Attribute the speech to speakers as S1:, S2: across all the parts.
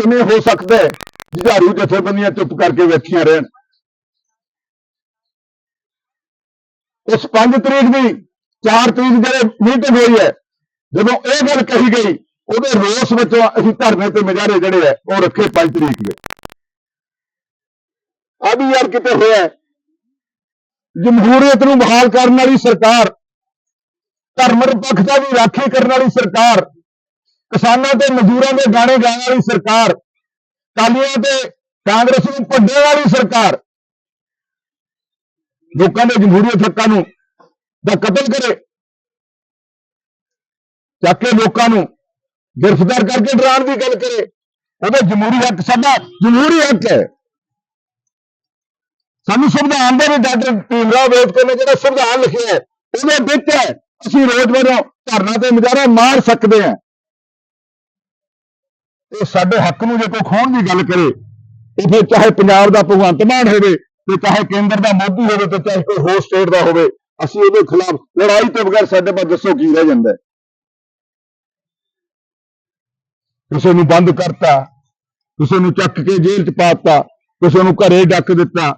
S1: ਕਿਵੇਂ ਹੋ ਸਕਦਾ ਹੈ? ਜੁਝਾਰੂ ਜਥੇਬੰਦੀਆਂ ਚੁੱਪ ਕਰਕੇ ਬੈਠੀਆਂ ਰਹਿਣ। ਉਸ 5 ਤਰੀਕ ਦੀ 4 ਤਰੀਕ ਜਿਹੜੇ ਮੀਟਿੰਗ ਹੋਈ ਹੈ। ਜਦੋਂ ਇਹ ਗੱਲ ਕਹੀ ਗਈ, ਉਹਦੇ ਰੋਸ ਵਿੱਚੋਂ ਅਸੀਂ ਧਰਨੇ ਤੇ ਮੁਜ਼ਾਹਰੇ ਜਿਹੜੇ ਹੈ, ਉਹ ਰੱਖੇ 5 ਤਰੀਕ ਦੇ। ਆ ਵੀ ਯਾਰ ਕਿਤੇ ਹੋਇਆ ਜਮਹੂਰੀਅਤ ਨੂੰ ਬਹਾਲ ਕਰਨ ਵਾਲੀ ਸਰਕਾਰ, ਧਰਮ ਨਿਰਪੱਖਤਾ ਦੀ ਰਾਖੀ ਕਰਨ ਵਾਲੀ ਸਰਕਾਰ ਕਿਸਾਨਾਂ ਤੇ ਮਜ਼ਦੂਰਾਂ ਦੇ ਗਾਣੇ ਗਾਉਣ ਵਾਲੀ ਸਰਕਾਰ, ਅਕਾਲੀਆਂ ਤੇ ਕਾਂਗਰਸ ਨੂੰ ਭੰਡਣ ਵਾਲੀ ਸਰਕਾਰ। ਲੋਕਾਂ ਦੇ ਜਮਹੂਰੀਅਤ ਹੱਕਾਂ ਨੂੰ ਦਾ ਕਤਲ ਕਰੇ। ਚੱਕ ਕੇ ਲੋਕਾਂ ਨੂੰ ਗ੍ਰਿਫਤਾਰ ਕਰਕੇ ਡਰਾਉਣ ਦੀ ਗੱਲ ਕਰੇ। ਉਹਦਾ ਜਮਹੂਰੀ ਹੱਕ, ਸਾਡਾ ਜਮਹੂਰੀ ਹੱਕ ਹੈ। ਸਾਨੂੰ ਸੰਵਿਧਾਨ ਦੇ ਵੀ ਡਾਕਟਰ ਭੀਮਰਾਓ ਅੰਬੇਦਕਰ ਨੇ ਜਿਹੜਾ ਸੰਵਿਧਾਨ ਲਿਖਿਆ ਹੈ ਉਹਦੇ ਵਿੱਚ ਹੈ। ਅਸੀਂ ਰੋਜ਼ਮਰਰਾ ਧਰਨਾ ਤੇ ਮੁਜ਼ਾਹਰਾ ਮਾਰ ਸਕਦੇ ਹਾਂ। ਇਹ ਸਾਡੇ ਹੱਕ ਨੂੰ ਜੇ ਕੋਈ ਖੋਣ ਦੀ ਗੱਲ ਕਰੇ, ਤੇ ਫਿਰ ਚਾਹੇ ਪੰਜਾਬ ਦਾ ਭਗਵੰਤ ਮਾਨ ਹੋਵੇ, ਤੇ ਚਾਹੇ ਕੇਂਦਰ ਦਾ ਮੋਦੀ ਹੋਵੇ, ਤੇ ਚਾਹੇ ਕੋਈ ਹੋਰ ਸਟੇਟ ਦਾ ਹੋਵੇ, ਅਸੀਂ ਉਹਦੇ ਖਿਲਾਫ ਲੜਾਈ ਤੋਂ ਬਗੈਰ ਸਾਡੇ ਪਾਸ ਦੱਸੋ ਕੀ ਰਹਿ ਜਾਂਦਾ ਕਿਸੇ ਨੂੰ ਬੰਦ ਕਰਤਾ, ਕਿਸੇ ਨੂੰ ਚੱਕ ਕੇ ਜੇਲ੍ਹ 'ਚ ਪਾਤਾ, ਕਿਸੇ ਨੂੰ ਘਰੇ ਡੱਕ ਦਿੱਤਾ,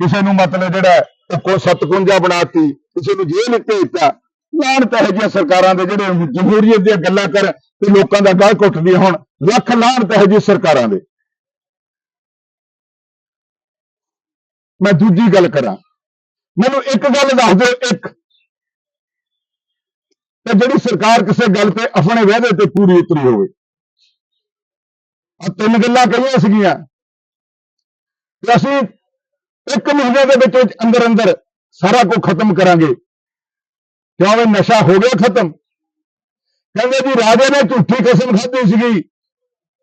S1: ਕਿਸੇ ਨੂੰ ਮਤਲਬ ਜਿਹੜਾ ਹੈ, ਉਹ ਕੋ ਸਤਕੁੰਜਾ ਬਣਾਤੀ, ਕਿਸੇ ਨੂੰ ਜੇਲ੍ਹ ਭੇਜਤਾ ਭੇਜਤਾ ਤਾਂ ਹੈ ਜਿਹੀਆਂ ਸਰਕਾਰਾਂ ਦੇ ਜਿਹੜੇ ਜਮਹੂਰੀਅਤ ਦੀਆਂ ਗੱਲਾਂ ਕਰ ਤੇ ਲੋਕਾਂ ਦਾ ਗਾਹ ਘੁੱਟਦੀਆਂ ਹੁਣ ਲੱਖ ਲਾਹਣਤ ਹੈ ਜੀ ਸਰਕਾਰਾਂ ਦੇ। ਮੈਂ ਦੂਜੀ ਗੱਲ ਕਰਾਂ। ਮੈਨੂੰ ਇੱਕ ਗੱਲ ਦੱਸ ਦਿਓ, ਇੱਕ। ਤੇ ਜਿਹੜੀ ਸਰਕਾਰ ਕਿਸੇ ਗੱਲ ਤੇ ਆਪਣੇ ਵਾਅਦੇ ਤੇ ਪੂਰੀ ਉਤਰੀ ਹੋਵੇ। ਆ ਤਿੰਨ ਗੱਲਾਂ ਕਹੀਆਂ ਸੀਗੀਆਂ। ਕਿ ਅਸੀਂ ਇੱਕ ਮਹੀਨੇ ਦੇ ਵਿੱਚ ਅੰਦਰ ਅੰਦਰ ਸਾਰਾ ਕੁਝ ਖਤਮ ਕਰਾਂਗੇ। ਕਿਉਂ ਨਸ਼ਾ ਹੋ ਗਿਆ ਖਤਮ। ਕਹਿੰਦੇ ਜੀ ਰਾਜੇ ਨੇ ਝੂਠੀ ਕਸਮ ਖਾਧੀ ਸੀਗੀ।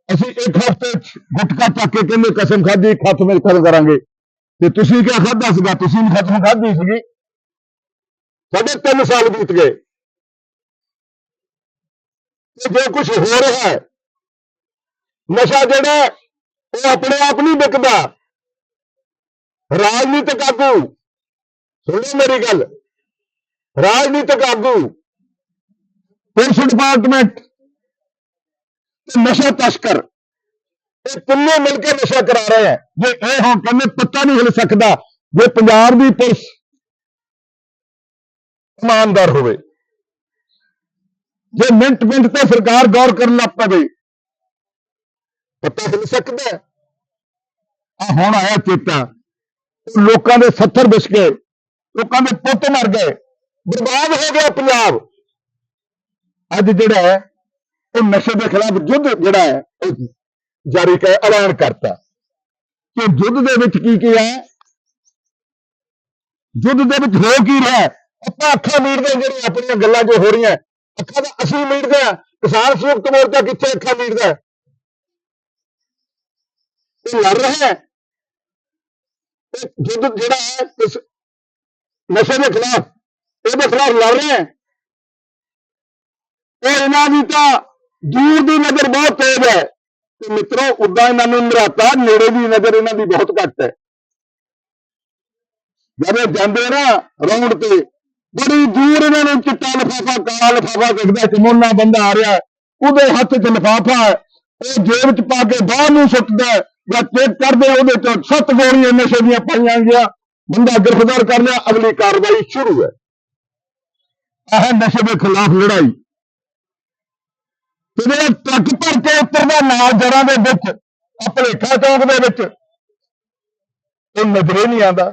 S1: ਅਸੀਂ ਇੱਕ ਹਫ਼ਤੇ ਗੁਟਕਾ ਚੱਕ ਕੇ ਕਹਿੰਦੇ ਕਸਮ ਖਾਧੀ ਖਤਮ ਖਤਮ ਕਰਾਂਗੇ। ਤੇ ਤੁਸੀਂ ਕਿਆ ਖਾਧਾ ਸੀਗਾ? ਤੁਸੀਂ ਵੀ ਖਤਮ ਖਾਧੀ ਸੀਗੀ। ਸਾਡੇ 3 ਸਾਲ ਬੀਤ ਗਏ। ਤੇ ਜੇ ਕੁਝ ਹੋ ਰਿਹਾ ਹੈ, ਨਸ਼ਾ ਜਿਹੜਾ, ਉਹ ਆਪਣੇ ਆਪ ਨਹੀਂ ਵਿਕਦਾ। ਰਾਜਨੀਤਿਕ ਆਗੂ, ਸੁਣੋ ਮੇਰੀ ਗੱਲ। ਰਾਜਨੀਤਿਕ ਆਗੂ, ਪੁਲਿਸ ਡਿਪਾਰਟਮੈਂਟ ਤੇ ਨਸ਼ਾ ਤਸਕਰ ਇਹ ਤਿੰਨੇ ਮਿਲ ਕੇ ਨਸ਼ਾ ਕਰਾ ਰਹੇ ਹੈ ਜੇ ਇਹ ਹੁਣ ਕਹਿੰਦੇ ਪੱਤਾ ਨਹੀਂ ਹਿਲ ਸਕਦਾ ਜੇ ਪੰਜਾਬ ਦੀ ਪੁਲਿਸ ਇਮਾਨਦਾਰ ਹੋਵੇ ਜੇ ਮਿੰਟ ਮਿੰਟ ਤੇ ਸਰਕਾਰ ਗੌਰ ਕਰਨ ਲੱਗ ਪਵੇ ਪਤਾ ਹਿਲ ਸਕਦਾ ਹੈ ਆ ਹੁਣ ਆਇਆ ਚੇਤਾ ਉਹ ਲੋਕਾਂ ਦੇ 70 ਵਿਸ ਗਏ ਲੋਕਾਂ ਦੇ ਪੁੱਤ ਮਰ ਗਏ ਬਰਬਾਦ ਹੋ ਗਿਆ ਪੰਜਾਬ ਅੱਜ ਜਿਹੜਾ ਹੈ ਉਹ ਨਸ਼ੇ ਦੇ ਖਿਲਾਫ ਯੁੱਧ ਜਿਹੜਾ ਹੈ ਉਹ ਜਾਰੀ ਕਰ ਐਲਾਨ ਕਰਤਾ। ਕਿ ਯੁੱਧ ਦੇ ਵਿੱਚ ਕੀ ਕੀ ਹੈ? ਯੁੱਧ ਦੇ ਵਿੱਚ ਹੋ ਕੀ ਰਿਹਾ? ਹੈ? ਆਪਾਂ ਅੱਖਾਂ ਮੀਟਦੇ ਹਾਂ ਜਿਹੜੀਆਂ ਆਪਣੀਆਂ ਗੱਲਾਂ ਜੋ ਹੋ ਰਹੀਆਂ ਅੱਖਾਂ ਦਾ ਅਸੀਂ ਮੀਟਦੇ ਹਾਂ। ਕਿਸਾਨ ਸੰਯੁਕਤ ਮੋਰਚਾ ਕਿੱਥੇ ਅੱਖਾਂ ਮੀਟਦਾ ਹੈ? ਇਹ ਲੜ ਰਿਹਾ ਹੈ। ਇਹ ਯੁੱਧ ਜਿਹੜਾ ਹੈ, ਇਸ ਨਸ਼ੇ ਦੇ ਖਿਲਾਫ, ਇਹਦੇ ਖਿਲਾਫ ਲੜ ਰਹੇ ਹੈ। ਇਹ ਇਹਨਾਂ ਦੀ ਤਾਂ ਦੂਰ ਦੀ ਨਜ਼ਰ ਬਹੁਤ ਤੇਜ਼ ਹੈ। ਤੇ ਮਿੱਤਰੋ ਉਦਾਂ ਇਹਨਾਂ ਨੂੰ ਨਰਾਤਾ ਨੇੜੇ ਦੀ ਨਜ਼ਰ ਇਹਨਾਂ ਦੀ ਬਹੁਤ ਘੱਟ ਹੈ। ਜਦੋਂ ਜਾਂਦੇ ਨਾ ਰੌਂਡ ਤੇ, ਬੜੀ ਦੂਰ ਇਹਨਾਂ ਨੂੰ ਚਿੱਟਾ ਲਿਫਾਫਾ, ਕਾਲਾ ਲਿਫਾਫਾ ਦਿਖਦਾ ਚਮੋਨਾ ਬੰਦਾ ਆ ਰਿਹਾ, ਉਹਦੇ ਹੱਥ 'ਚ ਲਿਫਾਫਾ ਹੈ। ਉਹ ਜੇਬ 'ਚ ਪਾ ਕੇ ਬਾਹਰ ਨੂੰ ਸੁੱਟਦਾ ਜਾਂ ਚੈੱਕ ਕਰਦੇ ਉਹਦੇ 'ਚ ਸੱਤ ਗੋਲੀਆਂ ਨਸ਼ੇ ਦੀਆਂ ਪਾਈਆਂ ਗਿਆ ਬੰਦਾ ਗ੍ਰਿਫਤਾਰ ਕਰ ਲਿਆ, ਅਗਲੀ ਕਾਰਵਾਈ ਸ਼ੁਰੂ ਹੈ। ਇਹ ਨਸ਼ੇ ਦੇ ਖਿਲਾਫ ਲੜਾਈ। ਤੇ ਜਿਹੜਾ ਟਰੱਕ ਭਰ ਕੇ ਉਤਰਦਾ ਨਾਲ ਜੜ੍ਹਾਂ ਦੇ ਵਿੱਚ ਆ ਭਲੇਖਾ ਚੌਂਕ ਦੇ ਵਿੱਚ, ਉਹ ਨਜ਼ਰੇ ਨਹੀਂ ਆਉਂਦਾ।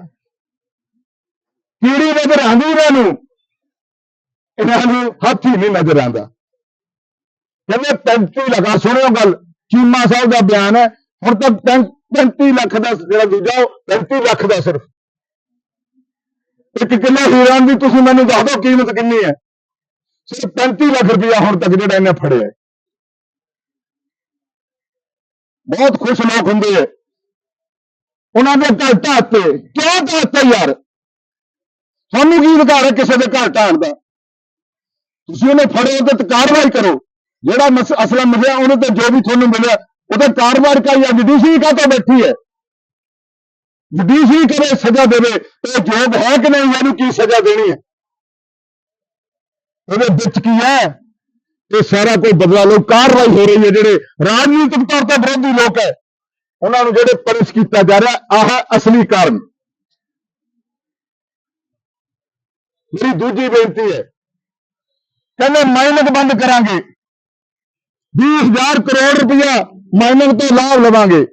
S1: ਕੀੜੀ ਨਜ਼ਰ ਆਉਂਦੀ ਇਹਨਾਂ ਨੂੰ ਇਹਨਾਂ ਨੂੰ ਹਾਥੀ ਨਹੀਂ ਨਜ਼ਰ ਆਉਂਦਾ। ਕਹਿੰਦੇ 35 ਲੱਖ ਸੁਣਿਓ ਗੱਲ, ਚੀਮਾ ਸਾਹਿਬ ਦਾ ਬਿਆਨ ਹੈ, ਹੁਣ ਤੱਕ 35 ਲੱਖ ਦਾ ਜਿਹੜਾ ਦੂਜਾ, ਉਹ 35 ਲੱਖ ਦਾ ਸਿਰਫ। ਇੱਕ ਕਿਲੋ ਹੀਰਾ ਦੀ ਤੁਸੀਂ ਮੈਨੂੰ ਦੱਸ ਦਿਓ ਕੀਮਤ ਕਿੰਨੀ ਹੈ। ਸਿਰਫ 35 ਲੱਖ ਰੁਪਇਆ ਹੁਣ ਤੱਕ ਜਿਹੜਾ ਇਹਨੇ ਫੜਿਆ ਹੈ। ਬਹੁਤ ਖੁਸ਼ ਲੋਕ ਹੁੰਦੇ ਆ। ਉਹਨਾਂ ਦੇ ਘਰ ਢਾਤੇ ਕਿਉਂ ਢਾਤੇ ਯਾਰ? ਸਾਨੂੰ ਕੀ ਅਧਿਕਾਰ ਹੈ ਕਿਸੇ ਦੇ ਘਰ ਢਾਣ ਦਾ? ਤੁਸੀਂ ਉਹਨੇ ਫੜੋ ਤੇ ਕਾਰਵਾਈ ਕਰੋ। ਜਿਹੜਾ ਮਸ- ਅਸਲਾ ਮਿਲਿਆ ਉਹਦੇ ਤੇ ਜੋ ਵੀ ਤੁਹਾਨੂੰ ਮਿਲਿਆ, ਉਹਦੇ ਕਾਰਵਾਈ ਕਰੀ ਆ ਜੁਡੀਸ਼ਰੀ ਕਾਹਤੋਂ ਬੈਠੀ ਹੈ? ਜੁਡੀਸ਼ਰੀ ਕਰੇ ਸਜ਼ਾ ਦੇਵੇ, ਇਹ ਯੋਗ ਹੈ ਕਿ ਨਹੀਂ? ਇਹਨੂੰ ਕੀ ਸਜ਼ਾ ਦੇਣੀ ਹੈ? ਉਹਦੇ ਵਿੱਚ ਕੀ ਹੈ? ਇਹ ਸਾਰਾ ਕੋਈ ਬਦਲਾ ਲਓ ਕਾਰਵਾਈ ਹੋ ਰਹੀ ਹੈ ਜਿਹੜੇ ਰਾਜਨੀਤਿਕ ਤੌਰ ਤੇ ਵਿਰੋਧੀ ਲੋਕ ਹੈ ਉਹਨਾਂ ਨੂੰ ਜਿਹੜੇ ਪਰਿਸ਼ ਕੀਤਾ ਜਾ ਰਿਹਾ ਆਹ ਹੈ ਅਸਲੀ ਕਾਰਨ ਮੇਰੀ ਦੂਜੀ ਬੇਨਤੀ ਹੈ ਕਹਿੰਦੇ ਮਾਈਨਿੰਗ ਬੰਦ ਕਰਾਂਗੇ 20000 ਕਰੋੜ ਰੁਪਇਆ ਮਾਈਨਿੰਗ ਤੋਂ ਲਾਭ ਲਵਾਂਗੇ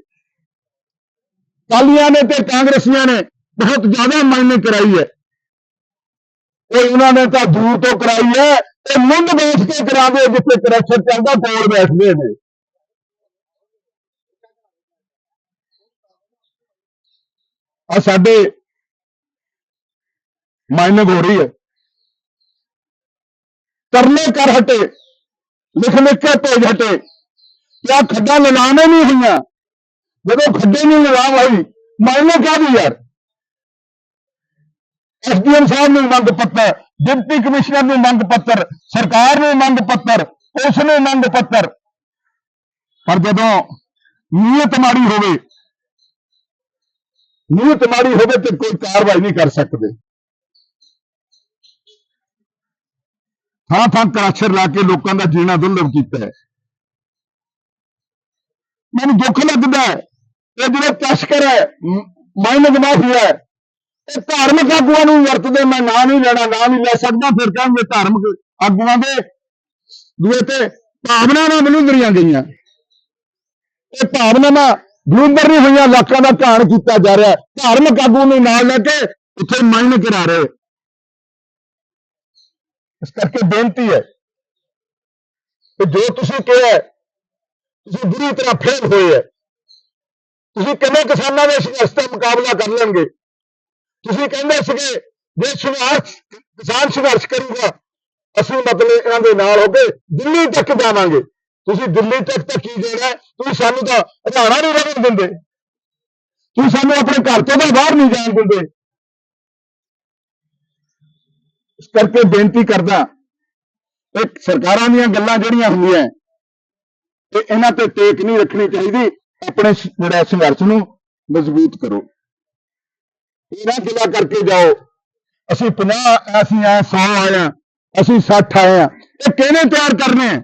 S1: ਕਾਲੀਆਂ ਨੇ ਤੇ ਕਾਂਗਰਸੀਆਂ ਨੇ ਬਹੁਤ ਜ਼ਿਆਦਾ ਮਾਈਨਿੰਗ ਕਰਾਈ ਹੈ ਉਹ ਉਹਨਾਂ ਨੇ ਤਾਂ ਦੂਰ ਤੋਂ ਕਰਾਈ ਹੈ ਤੇ ਮੁੰਡ ਬੈਠ ਕੇ ਕਰਾਵੇ ਜਿੱਥੇ ਕਰੈਕਸ਼ਨ ਚੱਲਦਾ, ਕੋਲ ਬੈਠਦੇ ਨੇ। ਆ ਸਾਡੇ ਮਾਈਨਿੰਗ ਹੋ ਰਹੀ ਹੈ। ਤਰਲੇ ਕਰ ਹਟੇ ਲਿਖ ਲਿਖ ਕੇ ਭੇਜ ਹਟੇ। ਕਿਆ ਖੱਡਾਂ ਲਗਾਉਣੇ ਨਹੀਂ ਹੋਈਆਂ। ਜਦੋਂ ਖੱਡੇ ਨਹੀਂ ਲਗਾਉ ਹੋਈ ਮਾਇਨੇ ਕਾਹਦੀ ਯਾਰ? ਐਸਡੀਐਮ ਸਾਹਿਬ ਨੂੰ ਮੰਗ ਪੱਤਰ, ਡਿਪਟੀ ਕਮਿਸ਼ਨਰ ਨੂੰ ਮੰਗ ਪੱਤਰ, ਸਰਕਾਰ ਨੂੰ ਮੰਗ ਪੱਤਰ ਉਸ ਨੂੰ ਮੰਗ ਪੱਤਰ। ਪਰ ਜਦੋਂ ਨੀਅਤ ਮਾੜੀ ਹੋਵੇ ਨੀਅਤ ਮਾੜੀ ਹੋਵੇ ਤੇ ਕੋਈ ਕਾਰਵਾਈ ਨਹੀਂ ਕਰ ਸਕਦੇ। ਥਾਂ ਥਾਂ ਕਰਾਸ਼ਰ ਲਾ ਕੇ ਲੋਕਾਂ ਦਾ ਜੀਣਾ ਦੁਰਲਭ ਕੀਤਾ ਹੈ। ਮੈਨੂੰ ਦੁੱਖ ਲੱਗਦਾ ਹੈ। ਇਹ ਜਿਹੜੇ ਤਸਕਰ ਹੈ ਮਾਈਨਿੰਗ ਮਾਫੀਆ ਹੈ। ਇਹ ਧਾਰਮਿਕ ਆਗੂਆਂ ਨੂੰ ਵਰਤਦੇ ਮੈਂ ਨਾਂ ਨਹੀਂ ਲੈਣਾ, ਨਾਂ ਨਹੀਂ ਲੈ ਸਕਦਾ, ਫਿਰ ਕਹਾਂਗੇ ਧਾਰਮਿਕ ਆਗੂਆਂ ਦੇ। ਦੂਏ ਤੇ ਭਾਵਨਾਵਾਂ ਮਨੁੰਦਰੀਆਂ ਗਈਆਂ। ਇਹ ਭਾਵਨਾਵਾਂ ਬਲੂੰਦਰ ਨਹੀਂ ਹੋਈਆਂ ਲੱਖਾਂ ਦਾ ਘਾਣ ਕੀਤਾ ਜਾ ਰਿਹਾ। ਧਾਰਮਿਕ ਆਗੂ ਨੂੰ ਨਾਲ ਲੈ ਕੇ ਉੱਥੇ ਮਾਈਨ ਕਰਾ ਰਹੇ ਇਸ ਕਰਕੇ ਬੇਨਤੀ ਹੈ ਕਿ ਜੋ ਤੁਸੀਂ ਕਿਹਾ ਤੁਸੀਂ ਬੁਰੀ ਤਰ੍ਹਾਂ ਫੇਲ ਹੋਏ ਹੈ। ਤੁਸੀਂ ਕਿਵੇਂ ਕਿਸਾਨਾਂ ਦੇ ਸੰਘਰਸ਼ ਦਾ ਮੁਕਾਬਲਾ ਕਰ ਲੈਣਗੇ? ਤੁਸੀਂ ਕਹਿੰਦੇ ਸੀਗੇ ਜੇ ਸੰਘਰਸ਼, ਕਿਸਾਨ ਸੰਘਰਸ਼ ਕਰੂਗਾ, ਅਸੀਂ ਮਤਲਬ ਇਹਨਾਂ ਦੇ ਨਾਲ ਹੋ ਕੇ ਦਿੱਲੀ ਤੱਕ ਜਾਵਾਂਗੇ। ਤੁਸੀਂ ਦਿੱਲੀ ਤੱਕ ਤਾਂ ਕੀ ਦੇਣਾ ਤੁਸੀਂ ਸਾਨੂੰ ਤਾਂ ਹਰਿਆਣਾ ਨਹੀਂ ਰਹਿਣ ਦਿੰਦੇ। ਤੁਸੀਂ ਸਾਨੂੰ ਆਪਣੇ ਘਰ ਤੋਂ ਤਾਂ ਬਾਹਰ ਨਹੀਂ ਜਾਣ ਦਿੰਦੇ। ਇਸ ਕਰਕੇ ਬੇਨਤੀ ਕਰਦਾ, ਇੱਕ ਸਰਕਾਰਾਂ ਦੀਆਂ ਗੱਲਾਂ ਜਿਹੜੀਆਂ ਹੁੰਦੀਆਂ, ਤੇ ਇਹਨਾਂ ਤੇ ਟੇਕ ਨਹੀਂ ਰੱਖਣੀ ਚਾਹੀਦੀ, ਆਪਣੇ ਜਿਹੜਾ ਸੰਘਰਸ਼ ਨੂੰ ਮਜ਼ਬੂਤ ਕਰੋ। ਇਹ ਨਾ ਗਿਲਾ ਕਰਕੇ ਜਾਓ। ਅਸੀਂ 50 ਅਸੀਂ ਆ 100 ਆਏ ਹਾਂ, ਅਸੀਂ 60 ਆਏ ਹਾਂ। ਇਹ ਕਿਹਨੇ ਤਿਆਰ ਕਰਨੇ? ਆ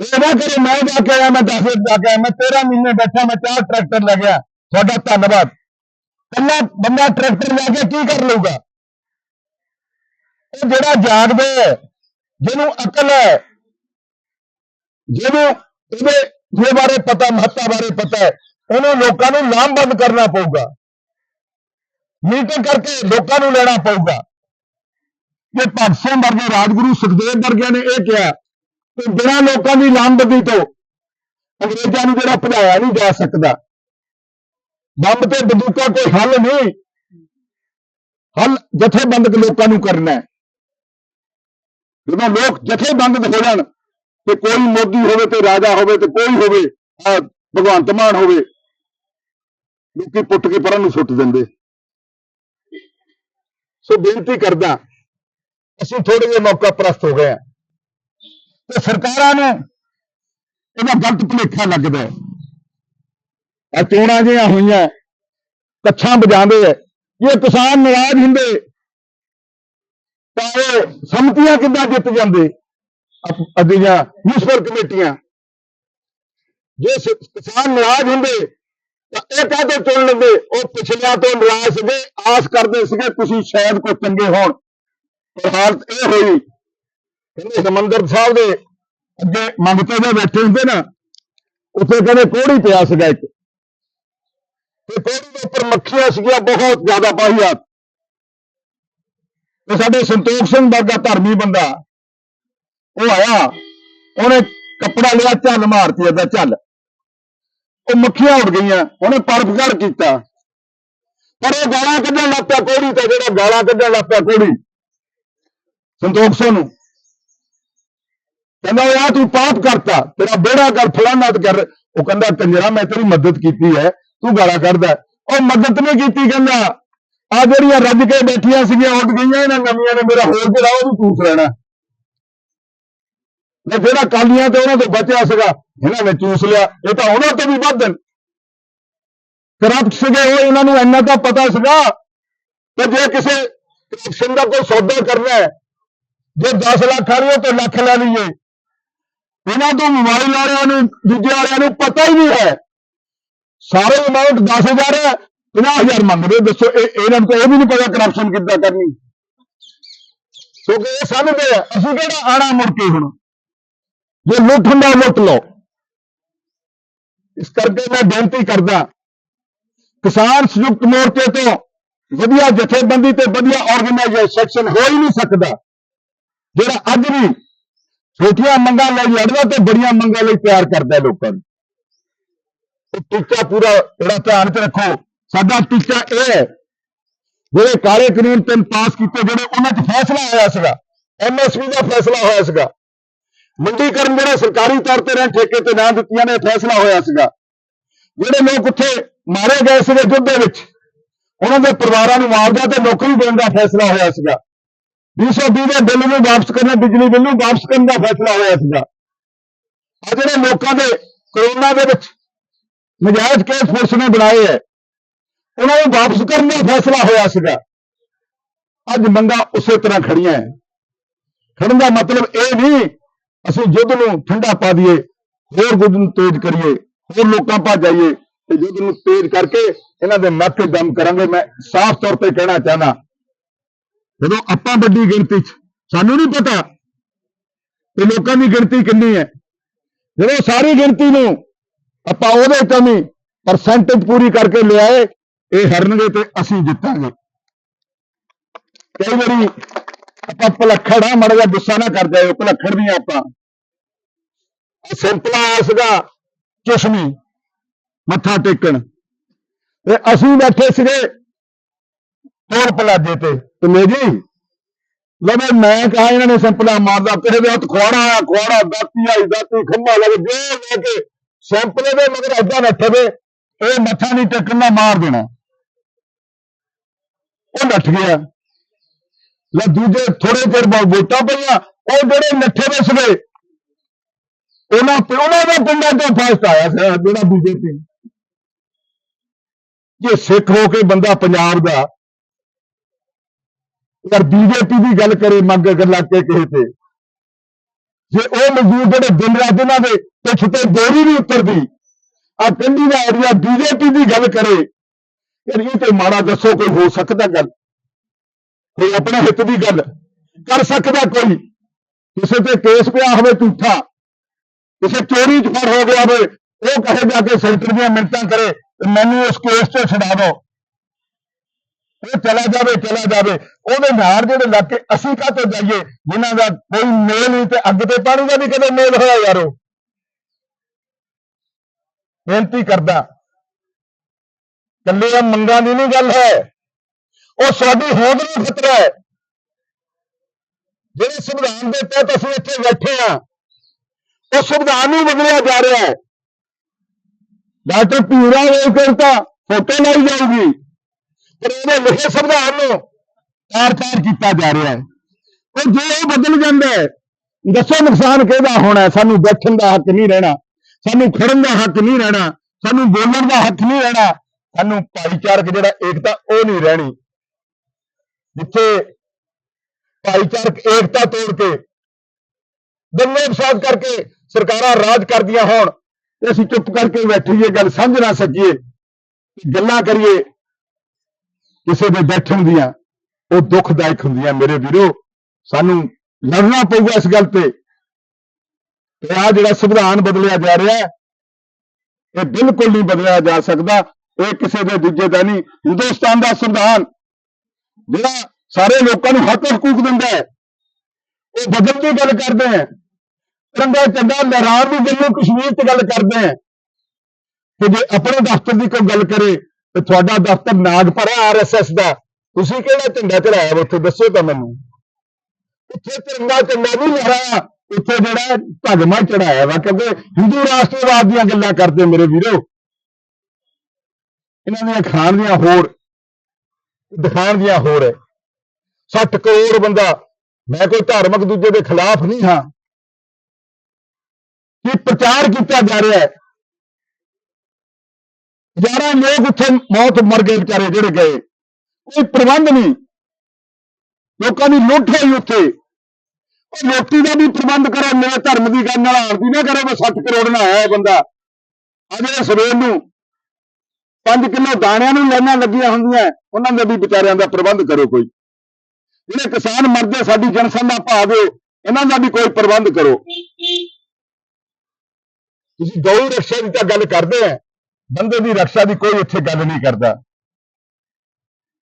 S1: ਇਹ ਨਾ ਕਰੋ ਮੈਂ ਜਾ ਕੇ ਆਇਆ, ਮੈਂ 10 ਵਜੇ ਜਾ ਕੇ ਆਇਆ, ਮੈਂ 13 ਮਹੀਨੇ ਬੈਠਾ, ਮੈਂ ਚਾਰ ਟਰੈਕਟਰ ਲੈ ਗਿਆ। ਤੁਹਾਡਾ ਧੰਨਵਾਦ। ਕੱਲਾ ਬੰਦਾ ਟਰੈਕਟਰ ਲੈ ਕੇ ਕੀ ਕਰ ਲਊਗਾ? ਉਹ ਜਿਹੜਾ ਜਾਗਦਾ ਹੈ, ਜਿਹਨੂੰ ਅਕਲ ਹੈ, ਜਿਹਨੂੰ ਇਹਦੇ ਜੇ ਬਾਰੇ ਪਤਾ, ਮਹੱਤਤਾ ਬਾਰੇ ਪਤਾ ਹੈ ਉਹਨੂੰ ਲੋਕਾਂ ਨੂੰ ਲਾਮਬੰਦ ਕਰਨਾ ਪਊਗਾ। ਮੀਟਿੰਗ ਕਰਕੇ ਲੋਕਾਂ ਨੂੰ ਲੈਣਾ ਪਊਗਾ। ਕਿ ਭਗਤ ਸਿੰਘ ਵਰਗੇ ਰਾਜਗੁਰੂ ਸੁਖਦੇਵ ਵਰਗਿਆਂ ਨੇ ਇਹ ਕਿਹਾ ਕਿ ਬਿਨਾਂ ਲੋਕਾਂ ਦੀ ਲਾਮਬੰਦੀ ਤੋਂ ਅੰਗਰੇਜ਼ਾਂ ਨੂੰ ਜਿਹੜਾ ਭਜਾਇਆ ਨਹੀਂ ਜਾ ਸਕਦਾ। ਬੰਬ ਤੇ ਬੰਦੂਕਾਂ ਕੋਈ ਹੱਲ ਨਹੀਂ। ਹੱਲ ਜਥੇਬੰਦਕ ਲੋਕਾਂ ਨੂੰ ਕਰਨਾ ਹੈ। ਜਦੋਂ ਲੋਕ ਜਥੇਬੰਦ ਹੋ ਜਾਣ ਤੇ ਕੋਈ ਮੋਦੀ ਹੋਵੇ ਤੇ ਰਾਜਾ ਹੋਵੇ ਤੇ ਕੋਈ ਹੋਵੇ ਆਹ ਭਗਵੰਤ ਮਾਨ ਹੋਵੇ ਲੋਕੀ ਪੁੱਟ ਕੇ ਪਰਾਂ ਨੂੰ ਸੁੱਟ ਦਿੰਦੇ। ਸੋ ਬੇਨਤੀ ਕਰਦਾ, ਅਸੀਂ ਥੋੜੇ ਜਿਹਾ ਮੌਕਾ ਪ੍ਰਸਤ ਹੋ ਗਏ ਆ ਤੇ ਸਰਕਾਰਾਂ ਨੂੰ ਇਹਦਾ ਗਲਤ ਭੁਲੇਖਾ ਲੱਗਦਾ ਆ ਚੋਣਾਂ ਜਿਹੀਆਂ ਹੋਈਆਂ, ਕੱਛਾਂ ਵਜਾਉਂਦੇ ਐ ਜੇ ਕਿਸਾਨ ਨਾਰਾਜ਼ ਹੁੰਦੇ, ਤਾਂ ਇਹ ਸੰਮਤੀਆਂ ਕਿੱਦਾਂ ਜਿੱਤ ਜਾਂਦੇ? ਅਪ- ਅਧੀਆਂ ਮਿਊਨਿਸਪਲ ਕਮੇਟੀਆਂ। ਜੇ ਕਿਸਾਨ ਨਾਰਾਜ਼ ਹੁੰਦੇ ਇਹ ਕਾਹਦੇ ਚੁਣ ਲੈਂਦੇ ਉਹ ਪਿਛਲਿਆਂ ਤੋਂ ਨਾਰਾਜ਼ ਸੀਗੇ, ਆਸ ਕਰਦੇ ਸੀਗੇ ਤੁਸੀਂ ਸ਼ਾਇਦ ਕੋਈ ਚੰਗੇ ਹੋਣ। ਪਰ ਹਾਲਤ ਇਹ ਹੋਈ, ਕਹਿੰਦੇ ਹਰਿਮੰਦਰ ਸਾਹਿਬ ਦੇ ਅੱਗੇ ਮੰਗਤੇ ਦੇ ਬੈਠੇ ਹੁੰਦੇ ਨਾ, ਉੱਥੇ ਕਹਿੰਦੇ ਕੋੜੀ ਪਿਆ ਸੀਗਾ ਇੱਕ। ਤੇ ਕੋੜੀ ਦੇ ਉੱਪਰ ਮੱਖੀਆਂ ਸੀਗੀਆਂ, ਬਹੁਤ ਜ਼ਿਆਦਾ ਬਾਹੀਆਤ। ਤੇ ਸਾਡੇ ਸੰਤੋਖ ਸਿੰਘ ਵਰਗਾ ਧਰਮੀ ਬੰਦਾ, ਉਹ ਆਇਆ, ਉਹਨੇ ਕੱਪੜਾ ਲਿਆ, ਝੱਲ ਮਾਰਤੀ ਏਦਾਂ ਝੱਲ। ਉਹ ਮੱਖੀਆਂ ਉੱਡ ਗਈਆਂ, ਉਹਨੇ ਪਰਫਗੜ ਕੀਤਾ। ਪਰ ਉਹ ਗਾਲਾਂ ਕੱਢਣ ਲੱਗ ਪਿਆ ਕੋੜੀ ਤੇ, ਜਿਹੜਾ ਗਾਲਾਂ ਕੱਢਣ ਲੱਗ ਪਿਆ ਕੋੜੀ। ਸੰਤੋਖ ਸੋਨੂੰ। ਨੂੰ ਕਹਿੰਦਾ, ਯਾਰ ਤੂੰ ਪਾਪ ਕਰਤਾ, ਤੇਰਾ ਬੇੜਾ ਕਰ, ਫਲਾਨਾ ਕਰ। ਉਹ ਕਹਿੰਦਾ ਕੰਜਰਾ ਮੈਂ ਤੇਰੀ ਮਦਦ ਕੀਤੀ ਹੈ, ਤੂੰ ਗਾਲਾਂ ਕੱਢਦਾ ਉਹ ਮਦਦ ਨਹੀਂ ਕੀਤੀ, ਕਹਿੰਦਾ ਆ ਜਿਹੜੀਆਂ ਰੱਜ ਕੇ ਬੈਠੀਆਂ ਸੀਗੀਆਂ, ਉੱਡ ਗਈਆਂ, ਇਹਨਾਂ ਨਵੀਆਂ ਨੇ, ਮੇਰਾ ਹੋਰ ਜਿਹੜਾ, ਉਹ ਵੀ ਚੂਸ ਲੈਣਾ ਮੈਂ ਜਿਹੜਾ ਕਾਲੀਆਂ ਤੇ ਉਹਨਾਂ ਤੋਂ ਬਚਿਆ ਸੀਗਾ, ਇਹਨਾਂ ਨੇ ਚੂਸ ਲਿਆ। ਇਹ ਤਾਂ ਉਹਨਾਂ ਤੋਂ ਵੀ ਵੱਧ ਕਰਪਟ ਸੀਗੇ ਉਹ, ਇਹਨਾਂ ਨੂੰ ਇੰਨਾ ਤਾਂ ਪਤਾ ਸੀਗਾ ਕਿ ਜੇ ਕਿਸੇ ਕਰਪਸ਼ਨ ਦਾ ਕੋਈ ਸੌਦਾ ਕਰਨਾ ਹੈ, ਜੇ 10 ਲੱਖ ਵਾਲੀ ਉਹ ਤਾਂ ਲੱਖ ਲੈ ਲਈਏ। ਇਹਨਾਂ ਤੋਂ ਮੋਬਾਈਲ ਵਾਲਿਆਂ ਨੂੰ, ਦੂਜੇ ਵਾਲਿਆਂ ਨੂੰ ਪਤਾ ਹੀ ਨਹੀਂ ਹੈ। ਸਾਰੇ ਅਮਾਉਂਟ 10000 ਹੈ 50000 ਮੰਗਦੇ ਦੱਸੋ, ਇਹ ਇਹਨਾਂ ਨੂੰ ਤਾਂ ਇਹ ਵੀ ਨਹੀਂ ਪਤਾ ਕਰਪਸ਼ਨ ਕਿੱਦਾਂ ਕਰਨੀ। ਕਿਉਂਕਿ ਇਹ ਸਮਝਦੇ ਆ, ਅਸੀਂ ਕਿਹੜਾ ਆਣਾ ਮੁੜ ਕੇ ਹੁਣ? ਜੇ ਲੁੱਟ ਹੁੰਦਾ ਲੁੱਟ ਲਓ। ਇਸ ਕਰਕੇ ਮੈਂ ਬੇਨਤੀ ਕਰਦਾ, ਕਿਸਾਨ ਸੰਯੁਕਤ ਮੋਰਚੇ ਤੋਂ ਵਧੀਆ ਜਥੇਬੰਦੀ ਤੇ ਵਧੀਆ ਆਰਗੇਨਾਈਜੇਸ਼ਨ ਹੋ ਹੀ ਨਹੀਂ ਸਕਦਾ। ਜਿਹੜਾ ਅੱਜ ਵੀ ਛੋਟੀਆਂ ਮੰਗਾਂ ਲਈ ਲੜਦਾ ਤੇ ਬੜੀਆਂ ਮੰਗਾਂ ਲਈ ਤਿਆਰ ਕਰਦਾ ਲੋਕਾਂ ਨੂੰ। ਉਹ ਟੀਚਾ ਪੂਰਾ ਜਿਹੜਾ ਧਿਆਨ ਚ ਰੱਖੋ, ਸਾਡਾ ਟੀਚਾ ਇਹ ਹੈ, ਜਿਹੜੇ ਕਾਲੇ ਕਾਨੂੰਨ ਤਿੰਨ ਪਾਸ ਕੀਤੇ, ਜਿਹੜੇ ਉਹਨਾਂ 'ਚ ਫੈਸਲਾ ਹੋਇਆ ਸੀਗਾ ਐਮਐਸਪੀ ਦਾ ਫੈਸਲਾ ਹੋਇਆ ਸੀਗਾ। ਮੰਡੀਕਰਨ ਜਿਹੜਾ ਸਰਕਾਰੀ ਤੌਰ ਤੇ ਰਹਿਣ ਠੇਕੇ ਤੇ ਨਾ ਦਿੱਤੀਆਂ ਨੇ ਫੈਸਲਾ ਹੋਇਆ ਸੀਗਾ। ਜਿਹੜੇ ਲੋਕ ਉੱਥੇ ਮਾਰੇ ਗਏ ਸੀਗੇ ਯੁੱਧ ਦੇ ਵਿੱਚ, ਉਹਨਾਂ ਦੇ ਪਰਿਵਾਰਾਂ ਨੂੰ ਮੁਆਵਜ਼ਾ ਤੇ ਨੌਕਰੀ ਦੇਣ ਦਾ ਫੈਸਲਾ ਹੋਇਆ ਸੀਗਾ। 220 ਦੇ ਬਿੱਲ ਨੂੰ ਵਾਪਸ ਕਰਨਾ, ਬਿਜਲੀ ਬਿੱਲ ਨੂੰ ਵਾਪਸ ਕਰਨ ਦਾ ਫੈਸਲਾ ਹੋਇਆ ਸੀਗਾ। ਆ ਜਿਹੜੇ ਲੋਕਾਂ ਦੇ ਕਰੋਨਾ ਦੇ ਵਿੱਚ ਨਜਾਇਜ਼ ਕੇਸ ਫੋਰਸ ਨੇ ਬਣਾਏ ਹੈ, ਉਹਨਾਂ ਨੂੰ ਵਾਪਸ ਕਰਨ ਦਾ ਫੈਸਲਾ ਹੋਇਆ ਸੀਗਾ। ਅੱਜ ਮੰਗਾ ਉਸੇ ਤਰ੍ਹਾਂ ਖੜੀਆਂ ਹੈ। ਖੜਨ ਦਾ ਮਤਲਬ ਇਹ ਨਹੀਂ ਅਸੀਂ ਯੁੱਧ ਨੂੰ ਠੰਡਾ ਪਾ ਦਈਏ, ਹੋਰ ਯੁੱਧ ਨੂੰ ਤੇਜ਼ ਕਰੀਏ, ਹੋਰ ਲੋਕਾਂ ਪਾ ਜਾਈਏ, ਤੇ ਯੁੱਧ ਨੂੰ ਤੇਜ਼ ਕਰਕੇ ਇਹਨਾਂ ਦੇ ਮੱਥੇ ਦਮ ਕਰਾਂਗੇ। ਮੈਂ ਸਾਫ਼ ਤੌਰ ਤੇ ਕਹਿਣਾ ਚਾਹਨਾ ਜਦੋਂ ਆਪਾਂ ਵੱਡੀ ਗਿਣਤੀ 'ਚ, ਸਾਨੂੰ ਨਹੀਂ ਪਤਾ ਕਿ ਲੋਕਾਂ ਦੀ ਗਿਣਤੀ ਕਿੰਨੀ ਹੈ। ਜਦੋਂ ਸਾਰੀ ਗਿਣਤੀ ਨੂੰ ਆਪਾਂ ਉਹਦੇ ਕਮੀ ਵੀ ਪਰਸੈਂਟੇਜ ਪੂਰੀ ਕਰਕੇ ਲਿਆਏ ਇਹ ਹਰਨਗੇ ਤੇ ਅਸੀਂ ਜਿੱਤਾਂਗੇ। ਕਈ ਵਾਰੀ ਆਪਾਂ ਭਲੱਖੜ ਆ ਮੜਾ ਜਿਹਾ ਗੁੱਸਾ ਨਾ ਕਰ ਜਾਇਓ, ਭਲੱਖੜ ਨਹੀਂ ਆਪਾਂ। ਸਿੰਪਲਾ ਸੀਗਾ ਚਸ਼ਮੀ, ਮੱਥਾ ਟੇਕਣ। ਤੇ ਅਸੀਂ ਬੈਠੇ ਸੀਗੇ ਟੋਲ ਪਲਾਜੇ ਤੇ। ਤੇ ਮੇ ਜੀ ਲਵੇ ਮੈਂ ਕਹਾ ਇਹਨਾਂ ਨੇ ਸਿੰਪਲਾ ਮਾਰਦਾ, ਕਿਸੇ ਦੇ ਹੱਥ ਖਵਾੜਾ ਆ ਖਵਾੜਾ ਦਾਤੀ ਆਈ, ਦਾਤੀ, ਖੰਭਾ ਲੱਗ, ਜੇ ਲੈ ਕੇ ਸਿੰਪਲੇ ਦੇ ਮਗਰ ਏਦਾਂ ਨੱਠੇ ਵੇ, ਇਹ ਮੱਥਾ ਨਹੀਂ ਟੇਕਣ ਦਾ ਮਾਰ ਦੇਣਾ। ਉਹ ਨੱਠ ਗਿਆ। ਲੈ ਦੂਜੇ ਥੋੜੇ ਚਿਰ ਬਾਅਦ ਵੋਟਾਂ ਪਈਆਂ, ਉਹ ਜਿਹੜੇ ਨੱਠੇ ਵੇ ਸੀਗੇ ਉਹਨਾਂ ਉਹਨਾਂ ਦਾ ਪਿੰਡਾਂ ਤੋਂ ਫਸਟ ਆਇਆ ਸੀ ਜਿਹੜਾ ਬੀਜੇਪੀ। ਜੇ ਸਿੱਖ ਹੋ ਕੇ ਬੰਦਾ ਪੰਜਾਬ ਦਾ ਯਾਰ ਬੀਜੇਪੀ ਦੀ ਗੱਲ ਕਰੇ, ਮੰਗ ਲੱਗ ਕੇ ਕਿਸੇ ਤੇ। ਜੇ ਉਹ ਮਜ਼ਦੂਰ ਜਿਹੜੇ ਦਿਨ ਰਾਤ ਇਹਨਾਂ ਦੇ ਪਿੱਛ ਤੇ ਦੋਰੀ ਨਹੀਂ ਉਤਰਦੀ ਆ ਕੰਢੀ ਦਾ ਏਰੀਆ ਬੀਜੇਪੀ ਦੀ ਗੱਲ ਕਰੇ, ਯਾਰ ਇਹ ਤੇ ਮਾੜਾ ਦੱਸੋ, ਕੋਈ ਹੋ ਸਕਦਾ ਗੱਲ? ਕੋਈ ਆਪਣੇ ਹਿੱਤ ਦੀ ਗੱਲ ਕਰ ਸਕਦਾ ਕੋਈ। ਕਿਸੇ ਤੇ ਕੇਸ ਪਿਆ ਹੋਵੇ ਝੂਠਾ, ਕਿਸੇ ਚੋਰੀ ਚ ਫੜ ਹੋ ਗਿਆ ਹੋਵੇ, ਉਹ ਕਹੇ ਜਾ ਕੇ ਸੈਂਟਰ ਦੀਆਂ ਮਿੰਟਾਂ ਕਰੇ ਤੇ ਮੈਨੂੰ ਉਸ ਕੇਸ ਤੋਂ ਛਡਾ ਦਿਓ ਉਹ ਚਲਾ ਜਾਵੇ ਚਲਾ ਜਾਵੇ। ਉਹਦੇ ਨਾਲ ਜਿਹੜੇ ਇਲਾਕੇ ਅਸੀਂ ਕਾਹਤੋਂ ਜਾਈਏ, ਜਿਨ੍ਹਾਂ ਦਾ ਕੋਈ ਮੇਲ ਨਹੀਂ ਤੇ ਅੱਗ ਤੇ ਪਾਣੀ ਦਾ ਵੀ ਕਦੇ ਮੇਲ ਹੋਇਆ ਯਾਰੋ। ਬੇਨਤੀ ਕਰਦਾ, ਕੱਲੀਆਂ ਮੰਗਾਂ ਦੀ ਨਹੀਂ ਗੱਲ ਹੈ। ਉਹ ਸਾਡੀ ਹੋਂਦ ਨੂੰ ਖਤਰਾ ਹੈ। ਜਿਹੜੇ ਸੰਵਿਧਾਨ ਦੇ ਤਹਿਤ ਅਸੀਂ ਇੱਥੇ ਬੈਠੇ ਆ ਉਹ ਸੰਵਿਧਾਨ ਨੂੰ ਬਦਲਿਆ ਜਾ ਰਿਹਾ ਹੈ। ਡਾਕਟਰ ਪੀਰਾ ਵੇਖਰ ਤਾਂ ਫੋਟੋ ਲਾਈ ਜਾਊਗੀ, ਪਰ ਇਹਨੇ ਲਿਖੇ ਸੰਵਿਧਾਨ ਨੂੰ ਤਾਰ-ਤਾਰ ਕੀਤਾ ਜਾ ਰਿਹਾ ਹੈ। ਉਹ ਜੇ ਇਹ ਬਦਲ ਜਾਂਦਾ ਹੈ, ਦੱਸੋ ਨੁਕਸਾਨ ਕਿਹਦਾ ਹੋਣਾ ਸਾਨੂੰ ਬੈਠਣ ਦਾ ਹੱਕ ਨਹੀਂ ਰਹਿਣਾ, ਸਾਨੂੰ ਖੜਨ ਦਾ ਹੱਕ ਨਹੀਂ ਰਹਿਣਾ, ਸਾਨੂੰ ਬੋਲਣ ਦਾ ਹੱਕ ਨਹੀਂ ਰਹਿਣਾ, ਸਾਨੂੰ ਭਾਈਚਾਰਕ ਜਿਹੜਾ ਏਕਤਾ ਉਹ ਨਹੀਂ ਰਹਿਣੀ। ਜਿੱਥੇ ਭਾਈਚਾਰਕ ਏਕਤਾ ਤੋੜ ਕੇ, ਦੰਗੇ ਫਸਾਦ ਕਰਕੇ ਸਰਕਾਰਾਂ ਰਾਜ ਕਰਦੀਆਂ ਹੋਣ, ਤੇ ਅਸੀਂ ਚੁੱਪ ਕਰਕੇ ਬੈਠੀਏ, ਗੱਲ ਸਮਝ ਨਾ ਸਕੀਏ, ਗੱਲਾਂ ਕਰੀਏ, ਕਿਸੇ ਦੇ ਬੈਠਣ ਦੀਆਂ ਉਹ ਦੁੱਖਦਾਇਕ ਹੁੰਦੀਆਂ। ਮੇਰੇ ਵੀਰੋ, ਸਾਨੂੰ ਲੜਨਾ ਪਊਗਾ ਇਸ ਗੱਲ ਤੇ। ਤੇ ਆ ਜਿਹੜਾ ਸੰਵਿਧਾਨ ਬਦਲਿਆ ਜਾ ਰਿਹਾ ਇਹ ਬਿਲਕੁਲ ਨਹੀਂ ਬਦਲਿਆ ਜਾ ਸਕਦਾ। ਇਹ ਕਿਸੇ ਦੇ ਦੂਜੇ ਦਾ ਨਹੀਂ। ਹਿੰਦੁਸਤਾਨ ਦਾ ਸੰਵਿਧਾਨ ਜਿਹੜਾ ਸਾਰੇ ਲੋਕਾਂ ਨੂੰ ਹੱਕ ਹਕੂਕ ਦਿੰਦਾ ਹੈ, ਉਹ ਬਦਲ ਦੀ ਗੱਲ ਕਰਦੇ ਹੈ। ਤਿਰੰਗਾ ਝੰਡਾ ਲਹਿਰਾਉਣ ਦੀ ਜੰਮੂ ਕਸ਼ਮੀਰ ਤੇ ਗੱਲ ਕਰਦੇ ਹੈ। ਤੇ ਜੇ ਆਪਣੇ ਦਫ਼ਤਰ ਦੀ ਕੋਈ ਗੱਲ ਕਰੇ, ਤੇ ਤੁਹਾਡਾ ਦਫ਼ਤਰ ਨਾਗਪੁਰ ਹੈ ਆਰਐਸਐਸ ਦਾ। ਤੁਸੀਂ ਕਿਹੜਾ ਝੰਡਾ ਚੜਾਇਆ ਉੱਥੇ ਦੱਸੋ ਤਾਂ ਮੈਨੂੰ। ਉੱਥੇ ਤਿਰੰਗਾ ਝੰਡਾ ਨਹੀਂ ਲਹਿਰਾਇਆ, ਉੱਥੇ ਜਿਹੜਾ ਭਗਮਾ ਚੜਾਇਆ ਵਾ, ਕਿਉਂਕਿ ਹਿੰਦੂ ਰਾਸ਼ਟਰਵਾਦ ਦੀਆਂ ਗੱਲਾਂ ਕਰਦੇ ਮੇਰੇ ਵੀਰੋ। ਇਹਨਾਂ ਦੀਆਂ ਖਾਣ ਦੀਆਂ ਹੋਰ ਦਿਖਾਣ ਦੀਆਂ ਹੋਰ ਹੈ। 60 ਕਰੋੜ ਬੰਦਾ, ਮੈਂ ਕੋਈ ਧਾਰਮਿਕ ਦੂਜੇ ਦੇ ਖਿਲਾਫ ਨਹੀਂ ਹਾਂ। ਕਿ ਪ੍ਰਚਾਰ ਕੀਤਾ ਜਾ ਰਿਹਾ ਹੈ? ਹਜ਼ਾਰਾਂ ਲੋਕ ਉੱਥੇ ਮੌਤ ਮਰ ਗਏ ਵਿਚਾਰੇ ਜਿਹੜੇ ਗਏ। ਕੋਈ ਪ੍ਰਬੰਧ ਨਹੀਂ। ਲੋਕਾਂ ਦੀ ਲੁੱਟ ਹੋਈ ਉੱਥੇ। ਉਹ ਰੋਟੀ ਦਾ ਵੀ ਪ੍ਰਬੰਧ ਕਰੋ ਮੇਰੇ ਧਰਮ ਦੀ ਗੱਲ ਨਾਲ ਆਰਦੀ ਨਾ ਕਰੋ ਮੈਂ 60 ਕਰੋੜ ਨਾਲ ਆਇਆ ਬੰਦਾ। ਆ ਜਿਹੜੇ ਸਵੇਰ ਨੂੰ 5 ਕਿਲੋ ਦਾਣਿਆਂ ਨੂੰ ਲੈਣਾ ਲੱਗੀਆਂ ਹੁੰਦੀਆਂ, ਉਹਨਾਂ ਦਾ ਵੀ ਵਿਚਾਰਿਆਂ ਦਾ ਪ੍ਰਬੰਧ ਕਰੋ ਕੋਈ। ਜਿਹੜੇ ਕਿਸਾਨ ਮਰਦੇ, ਸਾਡੀ ਜਨਸੰਘ ਦਾ ਦਿਓ, ਇਹਨਾਂ ਦਾ ਵੀ ਕੋਈ ਪ੍ਰਬੰਧ ਕਰੋ। ਤੁਸੀਂ ਗਊ ਰਕਸ਼ਾ ਦੀ ਤਾਂ ਗੱਲ ਕਰਦੇ ਆ, ਬੰਦੇ ਦੀ ਰਕਸ਼ਾ ਦੀ ਕੋਈ ਇੱਥੇ ਗੱਲ ਨਹੀਂ ਕਰਦਾ।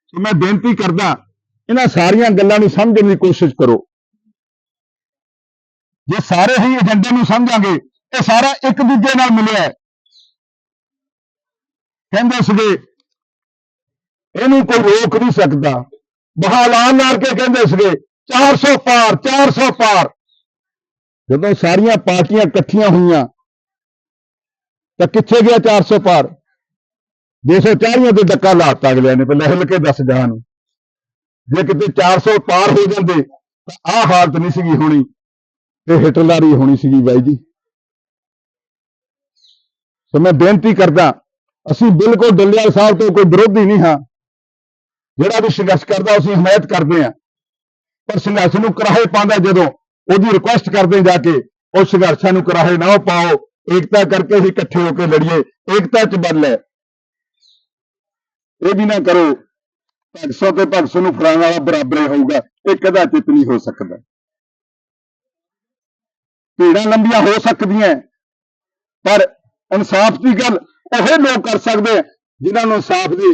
S1: ਸੋ ਮੈਂ ਬੇਨਤੀ ਕਰਦਾ, ਇਹਨਾਂ ਸਾਰੀਆਂ ਗੱਲਾਂ ਨੂੰ ਸਮਝਣ ਦੀ ਕੋਸ਼ਿਸ਼ ਕਰੋ। ਜੇ ਸਾਰੇ ਹੀ ਏਜੰਡੇ ਨੂੰ ਸਮਝਾਂਗੇ, ਇਹ ਸਾਰਾ ਇੱਕ ਦੂਜੇ ਨਾਲ ਮਿਲਿਆ ਹੈ। ਕਹਿੰਦੇ ਸੀਗੇ, ਇਹਨੂੰ ਕੋਈ ਰੋਕ ਨਹੀਂ ਸਕਦਾ। ਬਹਾਲਾਨ ਨਾਲ ਕੇ ਕਹਿੰਦੇ ਸੀਗੇ 400 ਪਾਰ 400 ਪਾਰ। ਜਦੋਂ ਸਾਰੀਆਂ ਪਾਰਟੀਆਂ ਇਕੱਠੀਆਂ ਹੋਈਆਂ, ਤਾਂ ਕਿੱਥੇ ਗਿਆ 400 ਪਾਰ? 240 ਤੇ ਡੱਕਾ ਲਾਤਾ ਅਗਲਿਆਂ ਨੇ, ਪਹਿਲਾਂ ਹਿੱਲ ਕੇ ਦੱਸ ਜਾਣ। ਜੇ ਕਿਤੇ 400 ਪਾਰ ਹੋ ਜਾਂਦੇ, ਤਾਂ ਆਹ ਹਾਲਤ ਨਹੀਂ ਸੀਗੀ ਹੋਣੀ, ਤੇ ਹਿਟਲਰ ਹੀ ਹੋਣੀ ਸੀਗੀ ਬਾਈ ਜੀ। ਸੋ ਮੈਂ ਬੇਨਤੀ ਕਰਦਾ ਅਸੀਂ ਬਿਲਕੁਲ ਡੱਲੇਵਾਲ ਸਾਹਿਬ ਤੋਂ ਕੋਈ ਵਿਰੋਧੀ ਨਹੀਂ ਹਾਂ। ਜਿਹੜਾ ਵੀ ਸੰਘਰਸ਼ ਕਰਦਾ, ਅਸੀਂ ਹਮਾਇਤ ਕਰਦੇ ਹਾਂ। ਪਰ ਸੰਘਰਸ਼ ਨੂੰ ਕਰਾਹੇ ਪਾਉਂਦਾ ਜਦੋਂ ਉਹਦੀ ਰਿਕੁਐਸਟ ਕਰਦੇ ਜਾ ਕੇ, ਉਹ ਸੰਘਰਸ਼ਾਂ ਨੂੰ ਕਰਾਹੇ ਨਾ ਪਾਓ। ਏਕਤਾ ਕਰਕੇ ਅਸੀਂ ਇਕੱਠੇ ਹੋ ਕੇ ਲੜੀਏ। ਏਕਤਾ ਚ ਬਲ ਹੈ। ਇਹ ਵੀ ਨਾ ਕਰੋ ਭਗਸੋ ਤੇ ਭਗਸੋ ਨੂੰ ਫੜਾਉਣ ਵਾਲਾ ਬਰਾਬਰ ਹੋਊਗਾ। ਇਹ ਕਦਾ ਕਦਾਚਿਤ ਨਹੀਂ ਹੋ ਸਕਦਾ। ਭੀੜਾਂ ਲੰਬੀਆਂ ਹੋ ਸਕਦੀਆਂ। ਪਰ ਇਨਸਾਫ ਦੀ ਗੱਲ ਉਹ ਲੋਕ ਕਰ ਸਕਦੇ ਆ, ਜਿਨ੍ਹਾਂ ਨੂੰ ਇਨਸਾਫ ਦੀ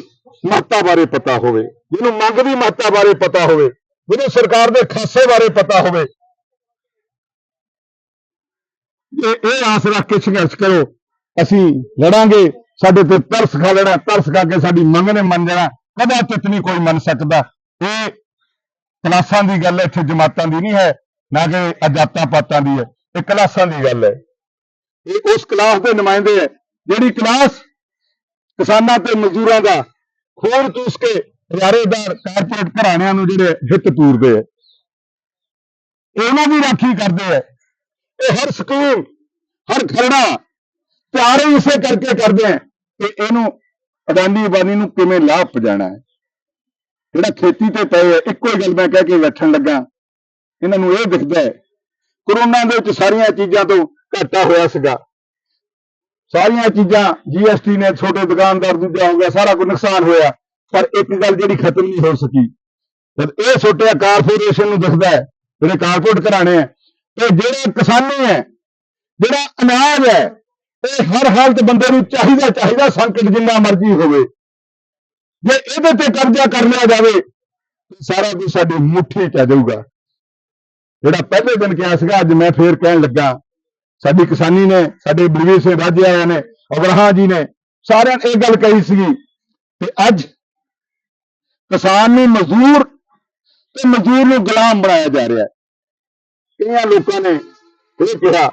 S1: ਮਹੱਤਤਾ ਬਾਰੇ ਪਤਾ ਹੋਵੇ, ਜਿਹਨੂੰ ਮੰਗ ਦੀ ਮਹੱਤਤਾ ਬਾਰੇ ਪਤਾ ਹੋਵੇ, ਜਿਹਨੂੰ ਸਰਕਾਰ ਦੇ ਖਾਸੇ ਬਾਰੇ ਪਤਾ ਹੋਵੇ। ਇਹ ਇਹ ਆਸ ਰੱਖ ਕੇ ਸੰਘਰਸ਼ ਕਰੋ, ਅਸੀਂ ਲੜਾਂਗੇ, ਸਾਡੇ ਤੇ ਤਰਸ ਖਾ ਲੈਣਾ, ਤਰਸ ਖਾ ਕੇ ਸਾਡੀ ਮੰਗ ਨੇ ਮੰਨ ਜਾਣਾ, ਕਦਾਚਿਤ ਨਹੀਂ ਕੋਈ ਮੰਨ ਸਕਦਾ। ਇਹ ਕਲਾਸਾਂ ਦੀ ਗੱਲ ਹੈ, ਇੱਥੇ ਜਮਾਤਾਂ ਦੀ ਨਹੀਂ ਹੈ, ਨਾ ਕਿ ਅਜਾਤਾਂ ਪਾਤਾਂ ਦੀ ਹੈ, ਇਹ ਕਲਾਸਾਂ ਦੀ ਗੱਲ ਹੈ। ਇਹ ਉਸ ਕਲਾਸ ਦੇ ਨੁਮਾਇੰਦੇ ਹੈ ਜਿਹੜੀ ਕਲਾਸ ਕਿਸਾਨਾਂ ਤੇ ਮਜ਼ਦੂਰਾਂ ਦਾ, ਖੋਰ ਚੂਸ ਕੇ ਹਜ਼ਾਰੇਦਾਰ ਕਾਰਪੋਰੇਟ ਘਰਾਣਿਆਂ ਨੂੰ ਜਿਹੜੇ ਹਿੱਤ ਪੂਰਦੇ ਹੈ ਉਹਨਾਂ ਦੀ ਰਾਖੀ ਕਰਦੇ ਹੈ ਇਹ ਹਰ ਸਕੂਲ ਹਰ ਖਰੜਾ ਤਿਆਰ ਹੀ ਇਸੇ ਕਰਕੇ ਕਰਦੇ ਹੈ ਕਿ ਇਹਨੂੰ ਅਡਾਨੀ ਬਾਨੀ ਨੂੰ ਕਿਵੇਂ ਲਾਭ ਪਜਾਣਾ ਹੈ। ਜਿਹੜਾ ਖੇਤੀ ਤੇ ਪਏ ਹੈ ਇੱਕੋ ਹੀ ਗੱਲ ਮੈਂ ਕਹਿ ਕੇ ਬੈਠਣ ਲੱਗਾ। ਇਹਨਾਂ ਨੂੰ ਇਹ ਦਿਖਦਾ ਹੈ, ਕਰੋਨਾ ਦੇ ਵਿੱਚ ਸਾਰੀਆਂ ਚੀਜ਼ਾਂ ਤੋਂ ਘਾਟਾ ਹੋਇਆ ਸੀਗਾ। ਸਾਰੀਆਂ ਚੀਜ਼ਾਂ ਜੀਐਸਟੀ ਨੇ, ਛੋਟੇ ਦੁਕਾਨਦਾਰ ਦੂਜਾ ਹੋ ਗਿਆ, ਸਾਰਾ ਕੁਝ ਨੁਕਸਾਨ ਹੋਇਆ। ਪਰ ਇੱਕ ਗੱਲ ਜਿਹੜੀ ਖਤਮ ਨਹੀਂ ਹੋ ਸਕੀ। ਜਦ ਇਹ ਛੋਟੇ ਕਾਰਪੋਰੇਸ਼ਨ ਨੂੰ ਦਿਖਦਾ ਹੈ, ਜਿਹੜੇ ਕਾਰਪੋਰੇਟ ਘਰਾਣੇ ਹੈ ਤੇ ਜਿਹੜੇ ਕਿਸਾਨੀ ਹੈ, ਜਿਹੜਾ ਅਨਾਜ ਹੈ, ਇਹ ਹਰ ਹਾਲਤ ਬੰਦੇ ਨੂੰ ਚਾਹੀਦਾ ਚਾਹੀਦਾ ਸੰਕਟ ਜਿੰਨਾ ਮਰਜ਼ੀ ਹੋਵੇ। ਜੇ ਇਹਦੇ ਤੇ ਕਬਜ਼ਾ ਕਰ ਲਿਆ ਜਾਵੇ ਸਾਰਾ ਕੁਝ ਸਾਡੀ ਮੁੱਠੀ ਚ ਆ ਜਾਊਗਾ। ਜਿਹੜਾ ਪਹਿਲੇ ਦਿਨ ਕਿਹਾ ਸੀਗਾ, ਅੱਜ ਮੈਂ ਫੇਰ ਕਹਿਣ ਲੱਗਾ ਸਾਡੀ ਕਿਸਾਨੀ ਨੇ, ਸਾਡੇ ਬਲਵੀਰ ਸਿੰਘ ਰਾਜੇ ਆਇਆ ਨੇ ਅਬਰਾਹਾਂ ਜੀ ਨੇ ਸਾਰਿਆਂ ਨੇ ਇਹ ਗੱਲ ਕਹੀ ਸੀਗੀ ਤੇ ਅੱਜ ਕਿਸਾਨ ਨੂੰ ਮਜ਼ਦੂਰ ਤੇ ਮਜ਼ਦੂਰ ਨੂੰ ਗੁਲਾਮ ਬਣਾਇਆ ਜਾ ਰਿਹਾ ਹੈ। ਕਈਆਂ ਲੋਕਾਂ ਨੇ ਇਹ ਕਿਹਾ,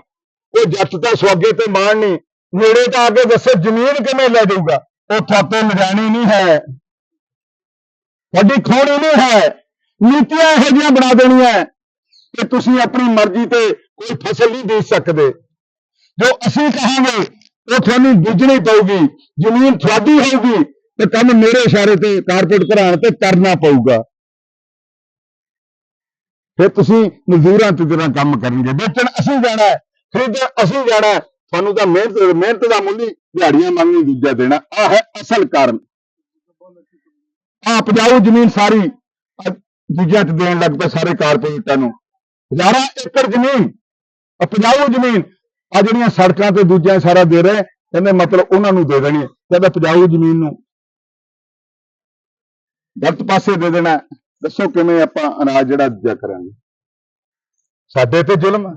S1: ਉਹ ਜੱਟ ਤਾਂ ਸਵਾਗੇ ਤੇ ਮਾਣ ਨਹੀਂ, ਨੇੜੇ ਤਾਂ ਆ ਕੇ ਦੱਸੋ ਜ਼ਮੀਨ ਕਿਵੇਂ ਲੈ ਜਾਊਗਾ? ਉਹ ਥਾਪੇ ਲਗਾਣੀ ਨਹੀਂ ਹੈ। ਤੁਹਾਡੀ ਖੋਣੀ ਨਹੀਂ ਹੈ। ਨੀਤੀਆਂ ਇਹੋ ਜਿਹੀਆਂ ਬਣਾ ਦੇਣੀਆਂ ਕਿ ਤੁਸੀਂ ਆਪਣੀ ਮਰਜ਼ੀ ਤੇ ਕੋਈ ਫਸਲ ਨਹੀਂ ਬੀਜ ਸਕਦੇ। ਜੋ ਅਸੀਂ ਕਹਾਂਗੇ, ਉਹ ਤੁਹਾਨੂੰ ਬੀਜਣੀ ਪਊਗੀ। ਜ਼ਮੀਨ ਤੁਹਾਡੀ ਹੋਊਗੀ ਤੇ ਕੰਮ ਮੇਰੇ ਇਸ਼ਾਰੇ ਤੇ, ਕਾਰਪੋਰੇਟ ਘਰਾਣ ਤੇ ਕਰਨਾ ਪਊਗਾ। ਫਿਰ ਤੁਸੀਂ ਮਜ਼ਦੂਰਾਂ ਤੇ ਜਿਹੜਾ ਕੰਮ ਕਰਨਗੇ, ਵੇਚਣ ਅਸੀਂ ਜਾਣਾ ਹੈ, ਖਰੀਦਣ ਅਸੀਂ ਜਾਣਾ ਹੈ, ਤੁਹਾਨੂੰ ਤਾਂ ਮਿਹਨਤ ਮਿਹਨਤ ਦਾ ਮੁੱਲ ਹੀ ਦਿਹਾੜੀਆਂ ਮੰਗਣੀ ਦੂਜਾ ਦੇਣਾ। ਆ ਹੈ ਅਸਲ ਕਾਰਨ। ਆ ਉਪਜਾਊ ਜ਼ਮੀਨ ਸਾਰੀ ਦੂਜਿਆਂ ਚ ਦੇਣ ਲੱਗ ਪਏ ਸਾਰੇ ਕਾਰਪੋਰੇਟਾਂ ਨੂੰ। ਹਜ਼ਾਰਾਂ ਏਕੜ ਜ਼ਮੀਨ ਉਪਜਾਊ ਜ਼ਮੀਨ ਆ ਜਿਹੜੀਆਂ ਸੜਕਾਂ ਤੇ ਦੂਜਿਆਂ ਸਾਰਾ ਦੇ ਰਹੇ ਕਹਿੰਦੇ ਮਤਲਬ ਉਹਨਾਂ ਨੂੰ ਦੇ ਦੇਣੀ ਕਹਿੰਦਾ ਉਪਜਾਊ ਜ਼ਮੀਨ ਨੂੰ ਗਲਤ ਪਾਸੇ ਦੇ ਦੇਣਾ ਦੱਸੋ ਕਿਵੇਂ ਆਪਾਂ ਅਨਾਜ ਜਿਹੜਾ ਦੂਜਾ ਕਰਾਂਗੇ? ਸਾਡੇ ਤੇ ਜ਼ੁਲਮ ਹੈ।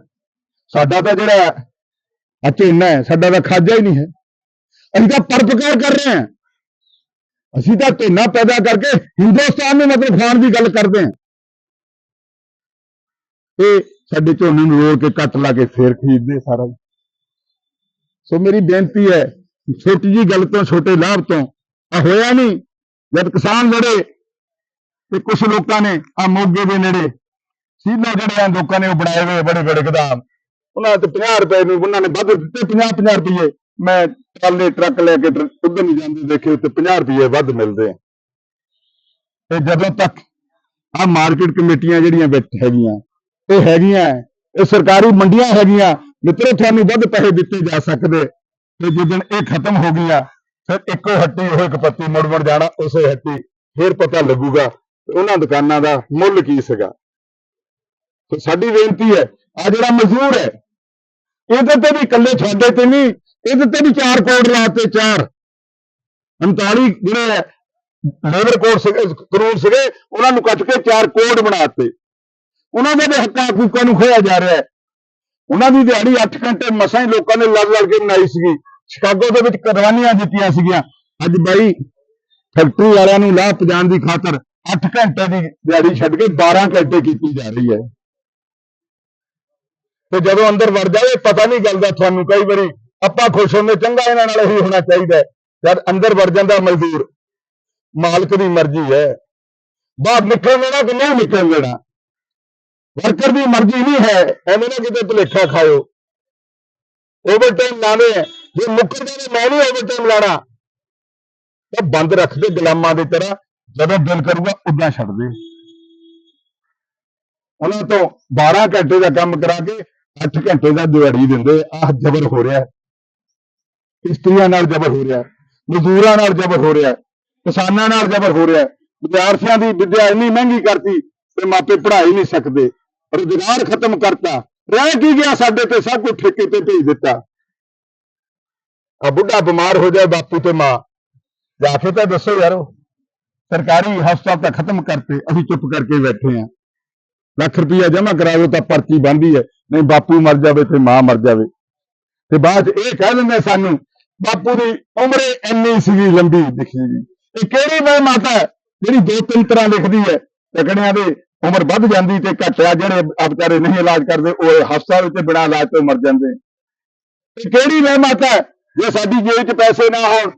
S1: ਸਾਡਾ ਤਾਂ ਜਿਹੜਾ ਆ ਝੋਨਾ ਹੈ, ਸਾਡਾ ਤਾਂ ਖਾਜਾ ਹੀ ਨਹੀਂ ਹੈ। ਅਸੀਂ ਤਾਂ ਪਰਪਕਾਰ ਕਰ ਰਹੇ ਹਾਂ। ਅਸੀਂ ਤਾਂ ਝੋਨਾ ਪੈਦਾ ਕਰਕੇ ਹਿੰਦੁਸਤਾਨ ਨੂੰ ਮਤਲਬ ਖਾਣ ਦੀ ਗੱਲ ਕਰਦੇ ਹਾਂ। ਇਹ ਸਾਡੇ ਝੋਨੇ ਨੂੰ ਰੋਲ ਕੇ ਕੱਟ ਲਾ ਕੇ ਫੇਰ ਖਰੀਦਦੇ ਸਾਰਾ ਸੋ ਮੇਰੀ ਬੇਨਤੀ ਹੈ, ਛੋਟੀ ਜੀ ਗੱਲ ਤੋਂ, ਛੋਟੇ ਲਾਭ ਤੋਂ ਆ ਹੋਇਆ ਨਹੀਂ। ਜਦ ਕਿਸਾਨ ਲੜੇ ਤੇ ਕੁਝ ਲੋਕਾਂ ਨੇ ਆ ਮੋਗੇ ਦੇ ਨੇੜੇ ਸੀਲੋ ਜਿਹੜੇ ਆ ਲੋਕਾਂ ਨੇ ਉਹ ਬਣਾਏ ਹੋਏ ਬੜੇ ਬੜੇ ਗਦਾਮ। ਉਹਨਾਂ ਤੇ 50 ਰੁਪਏ ਨੂੰ, ਉਹਨਾਂ ਨੇ ਵੱਧ ਦਿੱਤੇ 50 50 ਰੁਪਏ। ਮੈਂ ਟਰਾਲੇ ਟਰੱਕ ਲੈ ਕੇ ਟਰ- ਉੱਧਰ ਨਹੀਂ ਜਾਂਦੇ ਦੇਖੇ ਤੇ 50 ਰੁਪਏ ਵੱਧ ਮਿਲਦੇ ਆ। ਤੇ ਜਦੋਂ ਤੱਕ ਆ ਮਾਰਕੀਟ ਕਮੇਟੀਆਂ ਜਿਹੜੀਆਂ ਵਿੱਚ ਹੈਗੀਆਂ ਇਹ ਹੈਗੀਆਂ, ਇਹ ਸਰਕਾਰੀ ਮੰਡੀਆਂ ਹੈਗੀਆਂ, ਮਿੱਤਰੋ, ਤੁਹਾਨੂੰ ਵੱਧ ਪੈਸੇ ਦਿੱਤੇ ਜਾ ਸਕਦੇ। ਤੇ ਜਿੱਦਣ ਇਹ ਖਤਮ ਹੋ ਗਈਆਂ, ਫਿਰ ਇੱਕੋ ਹੱਟੀ, ਉਹ ਇੱਕ ਪੱਤੀ ਮੁੜ ਮੁੜ ਜਾਣਾ, ਉਸੇ ਹੱਟੀ ਫਿਰ ਪਤਾ ਲੱਗੂਗਾ ਉਹਨਾਂ ਦੁਕਾਨਾਂ ਦਾ ਮੁੱਲ ਕੀ ਸੀਗਾ। ਤੇ ਸਾਡੀ ਬੇਨਤੀ ਹੈ ਆ ਜਿਹੜਾ ਮਜ਼ਦੂਰ ਹੈ, ਇਹਦੇ ਤੇ ਵੀ ਇਕੱਲੇ ਛੱਡੇ ਤੇ ਨਹੀਂ, ਇਹਦੇ ਤੇ ਵੀ ਚਾਰ ਕੋਡ ਲਾਤੇ, ਚਾਰ। 39 ਜਿਹੜੇ ਲੇਬਰ ਕੋਡ ਸੀਗੇ ਕਾਨੂੰਨ ਸੀਗੇ, ਉਹਨਾਂ ਨੂੰ ਕੱਟ ਕੇ ਚਾਰ ਕੋਡ ਬਣਾਤੇ ਉਹਨਾਂ ਦੇ ਹੱਕਾਂ ਹਕੂਕਾਂ ਨੂੰ ਖੋਇਆ ਜਾ ਰਿਹਾ ਹੈ। ਉਹਨਾਂ ਦੀ ਦਿਹਾੜੀ 8 ਘੰਟੇ ਮਸਾਂ ਹੀ ਲੋਕਾਂ ਨੇ ਲੜ ਲੜ ਕੇ ਬਣਾਈ ਸੀਗੀ। ਸ਼ਿਕਾਗੋ ਦੇ ਵਿੱਚ ਕੁਰਬਾਨੀਆਂ ਦਿੱਤੀਆਂ ਸੀਗੀਆਂ। ਅੱਜ ਬਾਈ ਫੈਕਟਰੀ ਵਾਲਿਆਂ ਨੂੰ ਲਾਭ ਪਜਾਣ ਦੀ ਖਾਤਰ 8 ਘੰਟੇ ਦੀ ਦਿਹਾੜੀ ਛੱਡ ਕੇ 12 ਘੰਟੇ ਕੀਤੀ ਜਾ ਰਹੀ ਹੈ। ਤੇ ਜਦੋਂ ਅੰਦਰ ਵੜ ਜਾਵੇ, ਪਤਾ ਨਹੀਂ ਗੱਲ ਦਾ ਤੁਹਾਨੂੰ। ਕਈ ਵਾਰੀ ਆਪਾਂ ਖੁਸ਼ ਹੁੰਦੇ, ਚੰਗਾ ਇਹਨਾਂ ਨਾਲ ਇਹੀ ਹੋਣਾ ਚਾਹੀਦਾ ਹੈ। ਜਦ ਅੰਦਰ ਵੜ ਜਾਂਦਾ ਮਜ਼ਦੂਰ, ਮਾਲਕ ਦੀ ਮਰਜ਼ੀ ਹੈ। ਬਾਹਰ ਨਿਕਲ ਦੇਣਾ ਕਿ ਨਹੀਂ ਨਿਕਲ ਦੇਣਾ? ਵਰਕਰ ਦੀ ਮਰਜ਼ੀ ਨਹੀਂ ਹੈ, ਐਵੇਂ ਨਾ ਕਿਤੇ ਭੁਲੇਖਾ ਖਾਇਓ। ਓਵਰਟਾਈਮ ਲਾਵੇ ਜੇ ਮੁੱਕਰ ਜਾਵੇ, ਮੈਂ ਨਹੀਂ ਓਵਰਟਾਈਮ ਲਾਣਾ। ਤਾਂ ਬੰਦ ਰੱਖ ਦੇ ਗੁਲਾਮਾਂ ਦੀ ਤਰ੍ਹਾਂ, ਜਦੋਂ ਦਿਲ ਕਰੂਗਾ, ਉਦਾਂ ਛੱਡ ਦੇ। ਉਹਨਾਂ ਤੋਂ 12 ਘੰਟੇ ਦਾ ਕੰਮ ਕਰਾ ਕੇ 8 ਘੰਟੇ ਦਾ ਦਿਹਾੜੀ ਦਿੰਦੇ। ਆਹ ਜ਼ਬਰ ਹੋ ਰਿਹਾ। ਇਸਤਰੀਆਂ ਨਾਲ ਜ਼ਬਰ ਹੋ ਰਿਹਾ। ਮਜ਼ਦੂਰਾਂ ਨਾਲ ਜ਼ਬਰ ਹੋ ਰਿਹਾ। ਕਿਸਾਨਾਂ ਨਾਲ ਜ਼ਬਰ ਹੋ ਰਿਹਾ। ਵਿਦਿਆਰਥੀਆਂ ਦੀ ਵਿੱਦਿਆ ਇੰਨੀ ਮਹਿੰਗੀ ਕਰਤੀ ਤੇ ਮਾਪੇ ਪੜ੍ਹਾ ਹੀ ਨਹੀਂ ਸਕਦੇ। ਰੁਜ਼ਗਾਰ ਖਤਮ ਕਰਤਾ, ਰਹਿ ਕੀ ਗਿਆ ਸਾਡੇ ਤੇ, ਸਭ ਕੁਝ ਠੇਕੇ ਤੇ ਭੇਜ ਦਿੱਤਾ। ਆ ਬੁੱਢਾ ਬਿਮਾਰ ਹੋ ਜਾਏ ਬਾਪੂ ਤੇ ਮਾਂ। ਜਾ ਕੇ ਤਾਂ ਦੱਸੋ ਯਾਰੋ, ਸਰਕਾਰੀ ਹਸਪਤਾਲ ਤਾਂ ਖਤਮ ਕਰਤੇ, ਅਸੀਂ ਚੁੱਪ ਕਰਕੇ ਬੈਠੇ ਆ। ਲੱਖ ਰੁਪਈਆ ਜਮ੍ਹਾਂ ਕਰਾ ਦਿਓ ਤਾਂ ਪਰਚੀ ਬਣਦੀ ਹੈ, ਨਹੀਂ ਬਾਪੂ ਮਰ ਜਾਵੇ ਤੇ ਮਾਂ ਮਰ ਜਾਵੇ। ਤੇ ਬਾਅਦ 'ਚ ਇਹ ਕਹਿ ਦਿੰਦੇ ਸਾਨੂੰ, ਬਾਪੂ ਦੀ ਉਮਰ ਇੰਨੀ ਸੀਗੀ, ਲੰਬੀ ਦਿਖੀ ਜੀ ਇਹ ਕਿਹੜੀ ਮੈਂ ਮਾਤਾ ਜਿਹੜੀ ਦੋ ਤਿੰਨ ਤਰ੍ਹਾਂ ਲਿਖਦੀ ਹੈ, ਤਕੜਿਆਂ ਦੇ ਉਮਰ ਵੱਧ ਜਾਂਦੀ ਤੇ ਘਟਿਆ ਜਿਹੜੇ ਆ ਵਿਚਾਰੇ ਨਹੀਂ ਇਲਾਜ ਕਰਦੇ, ਉਹ ਹਸਪਤਾਲ ਵਿੱਚ ਬਿਨਾਂ ਇਲਾਜ ਤੋਂ ਮਰ ਜਾਂਦੇ। ਇਹ ਕਿਹੜੀ ਮੈਂ ਹੈ? ਜੇ ਸਾਡੀ ਜੇਬ 'ਚ ਪੈਸੇ ਨਾ ਹੋਣ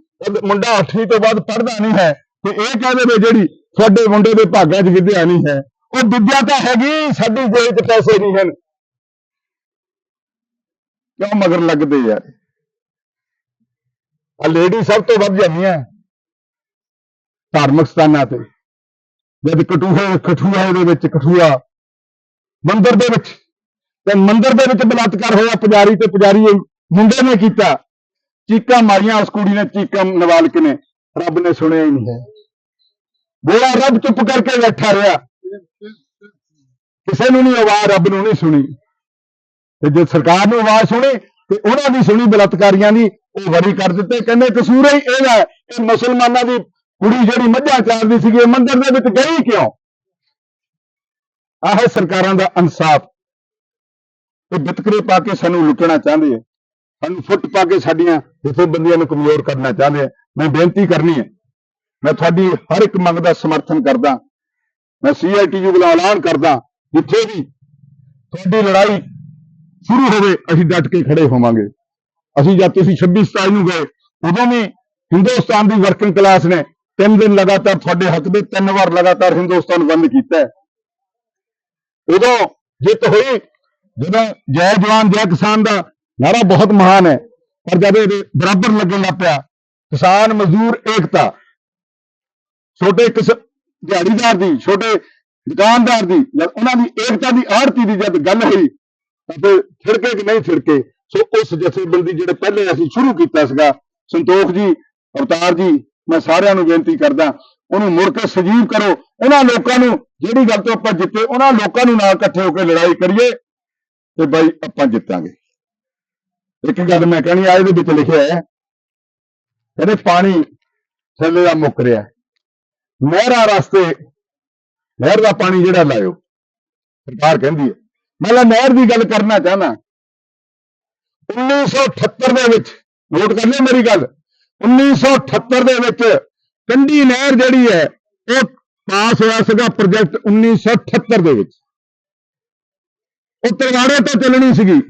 S1: ਮੁੰਡਾ 8ਵੀਂ ਤੋਂ ਬਾਅਦ ਪੜ੍ਹਦਾ ਨਹੀਂ ਹੈ। ਤੇ ਇਹ ਕਹਿੰਦੇ ਦੇਵੇ ਜਿਹੜੀ ਤੁਹਾਡੇ ਮੁੰਡੇ ਦੇ ਭਾਗਾਂ 'ਚ ਵਿਦਿਆ ਨਹੀਂ ਹੈ। ਉਹ ਵਿਦਿਆ ਤਾਂ ਹੈਗੀ, ਸਾਡੀ ਜੇਬ 'ਚ ਪੈਸੇ ਨਹੀਂ ਹਨ। ਕਿਉਂ ਮਗਰ ਲੱਗਦੇ ਯਾਰ? ਆ ਲੇਡੀ ਸਭ ਤੋਂ ਵੱਧ ਜਾਂਦੀਆਂ ਧਾਰਮਿਕ ਸਥਾਨਾਂ ਤੇ। ਜਦ ਕਟੂਹੇ ਕਠੂਆ ਦੇ ਵਿੱਚ, ਕਠੂਆ ਮੰਦਿਰ ਦੇ ਵਿੱਚ, ਤੇ ਮੰਦਿਰ ਦੇ ਵਿੱਚ ਬਲਾਤਕਾਰ ਹੋਇਆ ਪੁਜਾਰੀ ਤੇ ਪੁਜਾਰੀ ਮੁੰਡੇ ਨੇ ਕੀਤਾ। ਚੀਕਾਂ ਮਾਰੀਆਂ, ਉਸ ਕੁੜੀ ਨੇ ਚੀਕਾਂ ਨਵਾਲਕ ਨੇ। ਰੱਬ ਨੇ ਸੁਣਿਆ ਹੀ ਨਹੀਂ। ਹੈ ਬੋਲਾ ਰੱਬ ਚੁੱਪ ਕਰਕੇ ਬੈਠਾ ਰਿਹਾ। ਕਿਸੇ ਨੂੰ ਨਹੀਂ ਆਵਾਜ਼, ਰੱਬ ਨੂੰ ਨਹੀਂ ਸੁਣੀ। ਤੇ ਜੇ ਸਰਕਾਰ ਨੂੰ ਆਵਾਜ਼ ਸੁਣੀ, ਤੇ ਉਹਨਾਂ ਦੀ ਸੁਣੀ ਬਲਾਤਕਾਰੀਆਂ ਦੀ, ਉਹ ਵਰੀ ਕਰ ਦਿੱਤੇ। ਕਹਿੰਦੇ ਕਸੂਰ ਹੀ ਇਹਦਾ ਹੈ। ਇਹ ਮੁਸਲਮਾਨਾਂ ਦੀ ਕੁੜੀ ਜਿਹੜੀ ਮੱਝਾਂ ਚਾਰਦੀ ਸੀਗੀ, ਇਹ ਮੰਦਿਰ ਦੇ ਵਿੱਚ ਗਈ ਕਿਉਂ? ਆਹ, ਸਰਕਾਰਾਂ ਦਾ ਇਨਸਾਫ। ਇਹ ਵਿਤਕਰੇ ਪਾ ਕੇ ਸਾਨੂੰ ਲੁੱਟਣਾ ਚਾਹੁੰਦੇ ਆ। ਸਾਨੂੰ ਫੁੱਟ ਪਾ ਕੇ ਸਾਡੀਆਂ ਜਥੇਬੰਦੀਆਂ ਨੂੰ ਕਮਜ਼ੋਰ ਕਰਨਾ ਚਾਹੁੰਦੇ ਆ। ਮੈਂ ਬੇਨਤੀ ਕਰਨੀ ਹੈ ਮੈਂ ਤੁਹਾਡੀ ਹਰ ਇੱਕ ਮੰਗ ਦਾ ਸਮਰਥਨ ਕਰਦਾ। ਮੈਂ ਸੀਆਈਟੀਯੂ ਵੱਲੋਂ ਐਲਾਨ ਕਰਦਾ, ਜਿੱਥੇ ਵੀ ਤੁਹਾਡੀ ਲੜਾਈ ਸ਼ੁਰੂ ਹੋਵੇ, ਅਸੀਂ ਡਟ ਕੇ ਖੜੇ ਹੋਵਾਂਗੇ। ਅਸੀਂ ਜਦ ਤੁਸੀਂ 26 27 ਨੂੰ ਗਏ, ਉਦੋਂ ਵੀ ਹਿੰਦੁਸਤਾਨ ਦੀ ਵਰਕਿੰਗ ਕਲਾਸ ਨੇ ਤਿੰਨ ਦਿਨ ਲਗਾਤਾਰ ਤੁਹਾਡੇ ਹੱਕ ਦੇ ਤਿੰਨ ਵਾਰ ਲਗਾਤਾਰ ਹਿੰਦੁਸਤਾਨ ਬੰਦ ਕੀਤਾ ਉਦੋਂ ਜਿੱਤ ਹੋਈ, ਜਦੋਂ ਜੈ ਜਵਾਨ, ਜੈ ਕਿਸਾਨ ਦਾ ਨਾਰਾ ਬਹੁਤ ਮਹਾਨ ਹੈ, ਪਰ ਜਦ ਇਹ ਬਰਾਬਰ ਲੱਗਣ ਲੱਗ ਪਿਆ, ਕਿਸਾਨ ਮਜ਼ਦੂਰ ਏਕਤਾ, ਛੋਟੇ ਕਿਸ, ਦਿਹਾੜੀਦਾਰ ਦੀ, ਛੋਟੇ ਦੁਕਾਨਦਾਰ ਦੀ ਜਦ ਉਹਨਾਂ ਦੀ ਏਕਤਾ ਦੀ ਆੜਤੀ ਦੀ ਜਦ ਗੱਲ ਹੋਈ, ਤਾਂ ਫਿਰ ਛਿੜਕੇ ਕਿ ਨਹੀਂ ਛਿੜਕੇ ਸੋ ਉਸ ਜਥੇਬੰਦੀ ਜਿਹੜੇ ਪਹਿਲੇ ਅਸੀਂ ਸ਼ੁਰੂ ਕੀਤਾ ਸੀਗਾ, ਸੰਤੋਖ ਜੀ, ਅਵਤਾਰ ਜੀ ਮੈਂ ਸਾਰਿਆਂ ਨੂੰ ਬੇਨਤੀ ਕਰਦਾ, ਉਹਨੂੰ ਮੁੜ ਕੇ ਸਜੀਵ ਕਰੋ। ਉਹਨਾਂ ਲੋਕਾਂ ਨੂੰ, ਜਿਹੜੀ ਗੱਲ ਤੋਂ ਆਪਾਂ ਜਿੱਤੇ, ਉਹਨਾਂ ਲੋਕਾਂ ਨੂੰ ਨਾਲ ਇਕੱਠੇ ਹੋ ਕੇ ਲੜਾਈ ਕਰੀਏ ਤੇ ਬਾਈ ਆਪਾਂ ਜਿੱਤਾਂਗੇ। ਇੱਕ ਗੱਲ ਮੈਂ ਕਹਿਣੀ ਆ ਇਹਦੇ ਵਿੱਚ ਲਿਖਿਆ ਹੈ, ਕਹਿੰਦੇ ਪਾਣੀ ਥੱਲੇ ਦਾ ਮੁੱਕ ਰਿਹਾ। ਨਹਿਰਾਂ ਰਸਤੇ, ਨਹਿਰ ਦਾ ਪਾਣੀ ਜਿਹੜਾ ਲਾਇਓ। ਸਰਕਾਰ ਕਹਿੰਦੀ ਹੈ। ਮੈਂ ਲਾ ਨਹਿਰ ਦੀ ਗੱਲ ਕਰਨਾ ਚਾਹਨਾ 1978 ਦੇ ਵਿੱਚ, ਨੋਟ ਕਰ ਲਿਓ ਮੇਰੀ ਗੱਲ 1978 ਦੇ ਵਿੱਚ ਕੰਢੀ ਨਹਿਰ ਜਿਹੜੀ ਹੈ, ਉਹ ਪਾਸ ਹੋਇਆ ਸੀਗਾ ਪ੍ਰੋਜੈਕਟ 1978 ਦੇ ਵਿੱਚ। ਉਹ ਤਲਵਾੜੇ ਤੋਂ ਚੱਲਣੀ ਸੀਗੀ।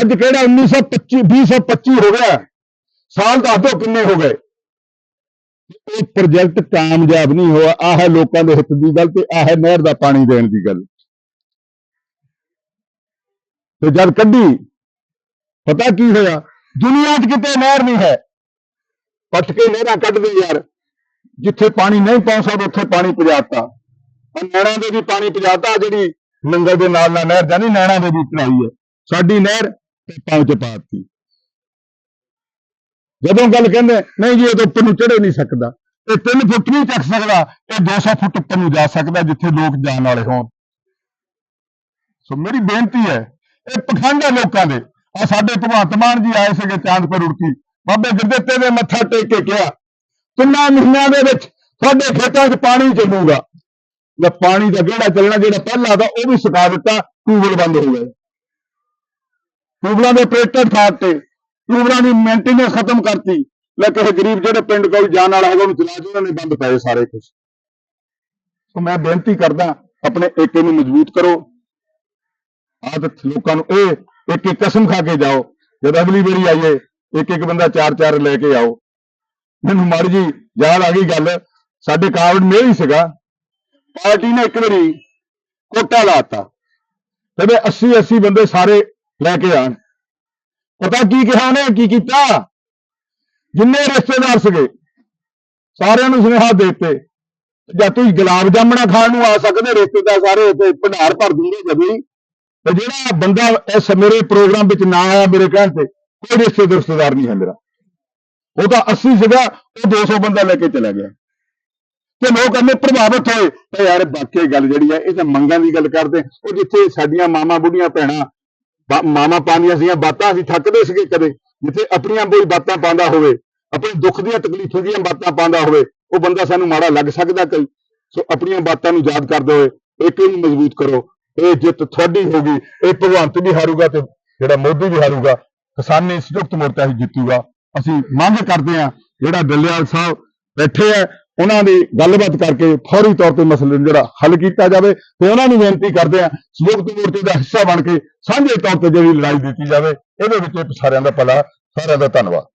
S1: ਅੱਜ ਕਿਹੜਾ 1925 2025 ਹੋ ਗਿਆ। ਸਾਲ ਦੱਸ ਦਿਓ ਕਿੰਨੇ ਹੋ ਗਏ। ਇਹ ਪ੍ਰੋਜੈਕਟ ਕਾਮਯਾਬ ਨਹੀਂ ਹੋਇਆ। ਆਹ ਹੈ ਲੋਕਾਂ ਦੇ ਹਿੱਤ ਦੀ ਗੱਲ ਤੇ ਆਹ ਹੈ ਨਹਿਰ ਦਾ ਪਾਣੀ ਦੇਣ ਦੀ ਗੱਲ। ਤੇ ਜਦ ਕੱਢੀ, ਪਤਾ ਕੀ ਹੋਇਆ? ਦੁਨੀਆ 'ਚ ਕਿਤੇ ਨਹਿਰ ਨਹੀਂ ਹੈ। ਪੱਟ ਕੇ ਨਹਿਰਾਂ ਕੱਢਦੇ ਯਾਰ। ਜਿੱਥੇ ਪਾਣੀ ਨਹੀਂ ਪਹੁੰਚ ਸਕਦਾ, ਉੱਥੇ ਪਾਣੀ ਪਹੁੰਚਾਤਾ ਨਹਿਰਾਂ ਦੇ ਵੀ ਪਾਣੀ ਪਹੁੰਚਾਤਾ ਜਿਹੜੀ ਨੰਗਲ ਦੇ ਨਾਲ ਨਾਲ ਨਹਿਰ ਜਾਨੀ ਨਹਿਰਾਂ ਦੇ ਵੀ ਚੜਾਈ ਹੈ। ਸਾਡੀ ਨਹਿਰ ਪੇਪਾਂ ਵਿੱਚ ਪਾਤੀ। ਜਦੋਂ ਗੱਲ ਕਹਿੰਦੇ, ਨਹੀਂ ਜੀ ਇਹ ਤਾਂ ਉੱਪਰ ਨੂੰ ਚੜੇ ਨਹੀਂ ਸਕਦਾ। ਇਹ 3 ਫੁੱਟ ਨਹੀਂ ਚੱਕ ਸਕਦਾ, ਇਹ 200 ਫੁੱਟ ਉੱਪਰ ਨੂੰ ਜਾ ਸਕਦਾ, ਜਿੱਥੇ ਲੋਕ ਜਾਣ ਵਾਲੇ ਹੋਣ। ਸੋ ਮੇਰੀ ਬੇਨਤੀ ਹੈ, ਇਹ ਪਖੰਡ ਹੈ ਲੋਕਾਂ ਦੇ। ਆ ਸਾਡੇ ਭਗਵੰਤ ਮਾਨ ਜੀ ਆਏ ਸੀਗੇ ਚਾਂਦਪੁਰ ਉੜਕੀ ਬਾਬੇ ਗੁਰਦਿੱਤੇ ਦੇ ਮੱਥਾ ਟੇਕ ਕੇ ਕਿਹਾ, ਤਿੰਨਾਂ ਮਹੀਨਿਆਂ ਦੇ ਵਿੱਚ ਤੁਹਾਡੇ ਖੇਤਾਂ 'ਚ ਪਾਣੀ ਚੱਲੂਗਾ। ਜਾਂ ਪਾਣੀ ਦਾ ਜਿਹੜਾ ਚੱਲਣਾ, ਜਿਹੜਾ ਪਹਿਲਾਂ ਦਾ, ਉਹ ਵੀ ਸੁਕਾ ਦਿੱਤਾ ਟਿਊਬਲ ਬੰਦ ਹੋ ਗਏ। ਟਿਊਬਲਾਂ ਦੇ ਆਪਰੇਟਰ ਠਾਤੇ ਟਿਊਬਲਾਂ ਦੀ ਮੇਨਟੇਨੈਂਸ ਖਤਮ ਕਰਤੀ। ਲੈ ਕਿਸੇ ਗਰੀਬ ਜਿਹੜੇ ਪਿੰਡ ਕੋਈ ਜਾਣ ਵਾਲਾ ਹੈਗਾ, ਉਹਨੂੰ ਚਲਾ ਕੇ ਉਹਨਾਂ ਨੇ ਬੰਦ ਪਾਏ ਸਾਰੇ ਕੁਝ ਸੋ ਮੈਂ ਬੇਨਤੀ ਕਰਦਾ, ਆਪਣੇ ਏਕੇ ਨੂੰ ਮਜ਼ਬੂਤ ਕਰੋ। ਆਦਤ ਲੋਕਾਂ ਨੂੰ ਇਹ ਏਕੇ ਕਸਮ ਖਾ ਕੇ ਜਾਓ। ਜਦ ਅਗਲੀ ਵਾਰੀ ਆਈਏ ਇੱਕ ਇੱਕ ਬੰਦਾ ਚਾਰ ਚਾਰ ਲੈ ਕੇ ਆਓ। ਮੈਨੂੰ ਮਾੜੀ ਜੀ ਯਾਦ ਆ ਗਈ ਗੱਲ, ਸਾਡੇ ਕਾਰਡ ਮੇਲ ਹੀ ਸੀਗਾ। ਪਾਰਟੀ ਨੇ ਇੱਕ ਵਾਰੀ ਕੋਟਾ ਲਾਤਾ ਕਹਿੰਦੇ 80 80 ਬੰਦੇ ਸਾਰੇ ਲੈ ਕੇ ਆਣ ਪਤਾ ਕੀ ਕਿਹਾ ਉਹਨੇ, ਕੀ ਕੀਤਾ? ਜਿੰਨੇ ਰਿਸ਼ਤੇਦਾਰ ਸੀਗੇ, ਸਾਰਿਆਂ ਨੂੰ ਸੁਨੇਹਾ ਦੇ ਦਿੱਤੇ। ਜਾਂ ਤੁਸੀਂ ਗੁਲਾਬ ਜਾਮਣਾ ਖਾਣ ਨੂੰ ਆ ਸਕਦੇ ਰਿਸ਼ਤੇਦਾਰ ਸਾਰੇ ਇੱਥੇ ਭੰਡਾਰ ਭਰ ਦੂੰਗੇ ਜਦੀ ਤੇ ਜਿਹੜਾ ਬੰਦਾ ਇਸ ਮੇਰੇ ਪ੍ਰੋਗਰਾਮ ਵਿੱਚ ਨਾ ਆਇਆ ਮੇਰੇ ਕਹਿਣ ਤੇ ਕੋਈ ਰਿਸ਼ਤੇਦਾਰ ਰਿਸ਼ਤੇਦਾਰ ਨਹੀਂ ਹੈ ਮੇਰਾ। ਉਹ ਤਾਂ 80 ਸੀਗਾ ਉਹ 200 ਬੰਦਾ ਲੈ ਕੇ ਚਲਾ ਗਿਆ। ਤੇ ਲੋਕ ਇੰਨੇ ਪ੍ਰਭਾਵਿਤ ਹੋਏ। ਤੇ ਯਾਰ ਬਾਕੀ ਗੱਲ ਜਿਹੜੀ ਹੈ ਇਹ ਤਾਂ ਮੰਗਾਂ ਦੀ ਗੱਲ ਕਰਦੇ। ਉਹ ਜਿੱਥੇ ਸਾਡੀਆਂ ਮਾਮਾ ਬੁੱਢੀਆਂ ਭੈਣਾਂ, ਬਾ- ਮਾਮਾ ਪਾਉਂਦੀਆਂ ਸੀਗੀਆਂ, ਬਾਤਾਂ ਅਸੀਂ ਥੱਕਦੇ ਸੀਗੇ ਕਦੇ। ਜਿੱਥੇ ਆਪਣੀਆਂ ਕੋਈ ਬਾਤਾਂ ਪਾਉਂਦਾ ਹੋਵੇ, ਆਪਣੇ ਦੁੱਖ ਦੀਆਂ ਤਕਲੀਫਾਂ ਦੀਆਂ ਬਾਤਾਂ ਪਾਉਂਦਾ ਹੋਵੇ, ਉਹ ਬੰਦਾ ਸਾਨੂੰ ਮਾੜਾ ਲੱਗ ਸਕਦਾ ਕਈ। ਸੋ ਆਪਣੀਆਂ ਬਾਤਾਂ ਨੂੰ ਯਾਦ ਕਰਦੇ ਹੋਏ ਇੱਕ ਨੂੰ ਮਜ਼ਬੂਤ ਕਰੋ? ਇਹ ਜਿੱਤ ਤੁਹਾਡੀ ਹੋਗੀ ਇਹ ਭਗਵੰਤ ਵੀ ਹਾਰੂਗਾ ਤੇ ਜਿਹੜਾ ਮੋਦੀ ਵੀ ਹਾਰੂਗਾ ਕਿਸਾਨੀ ਸੰਯੁਕਤ ਮੋਰਚਾ ਹੀ ਜਿੱਤੂਗਾ। ਅਸੀਂ ਮੰਗ ਕਰਦੇ ਹਾਂ, ਜਿਹੜਾ ਡੱਲੇਵਾਲ ਸਾਹਿਬ ਬੈਠੇ ਆ, ਉਹਨਾਂ ਦੀ ਗੱਲਬਾਤ ਕਰਕੇ ਫੌਰੀ ਤੌਰ ਤੇ ਮਸਲੇ ਨੂੰ ਜਿਹੜਾ ਹੱਲ ਕੀਤਾ ਜਾਵੇ ਤੇ ਉਹਨਾਂ ਨੂੰ ਬੇਨਤੀ ਕਰਦੇ ਆ ਸੰਯੁਕਤ ਮੋਰਚੇ ਦਾ ਹਿੱਸਾ ਬਣ ਕੇ ਸਾਂਝੇ ਤੌਰ ਤੇ ਜਿਹੜੀ ਲੜਾਈ ਦਿੱਤੀ ਜਾਵੇ, ਇਹਦੇ ਵਿੱਚ ਸਾਰਿਆਂ ਦਾ ਭਲਾ, ਸਾਰਿਆਂ ਦਾ ਧੰਨਵਾਦ।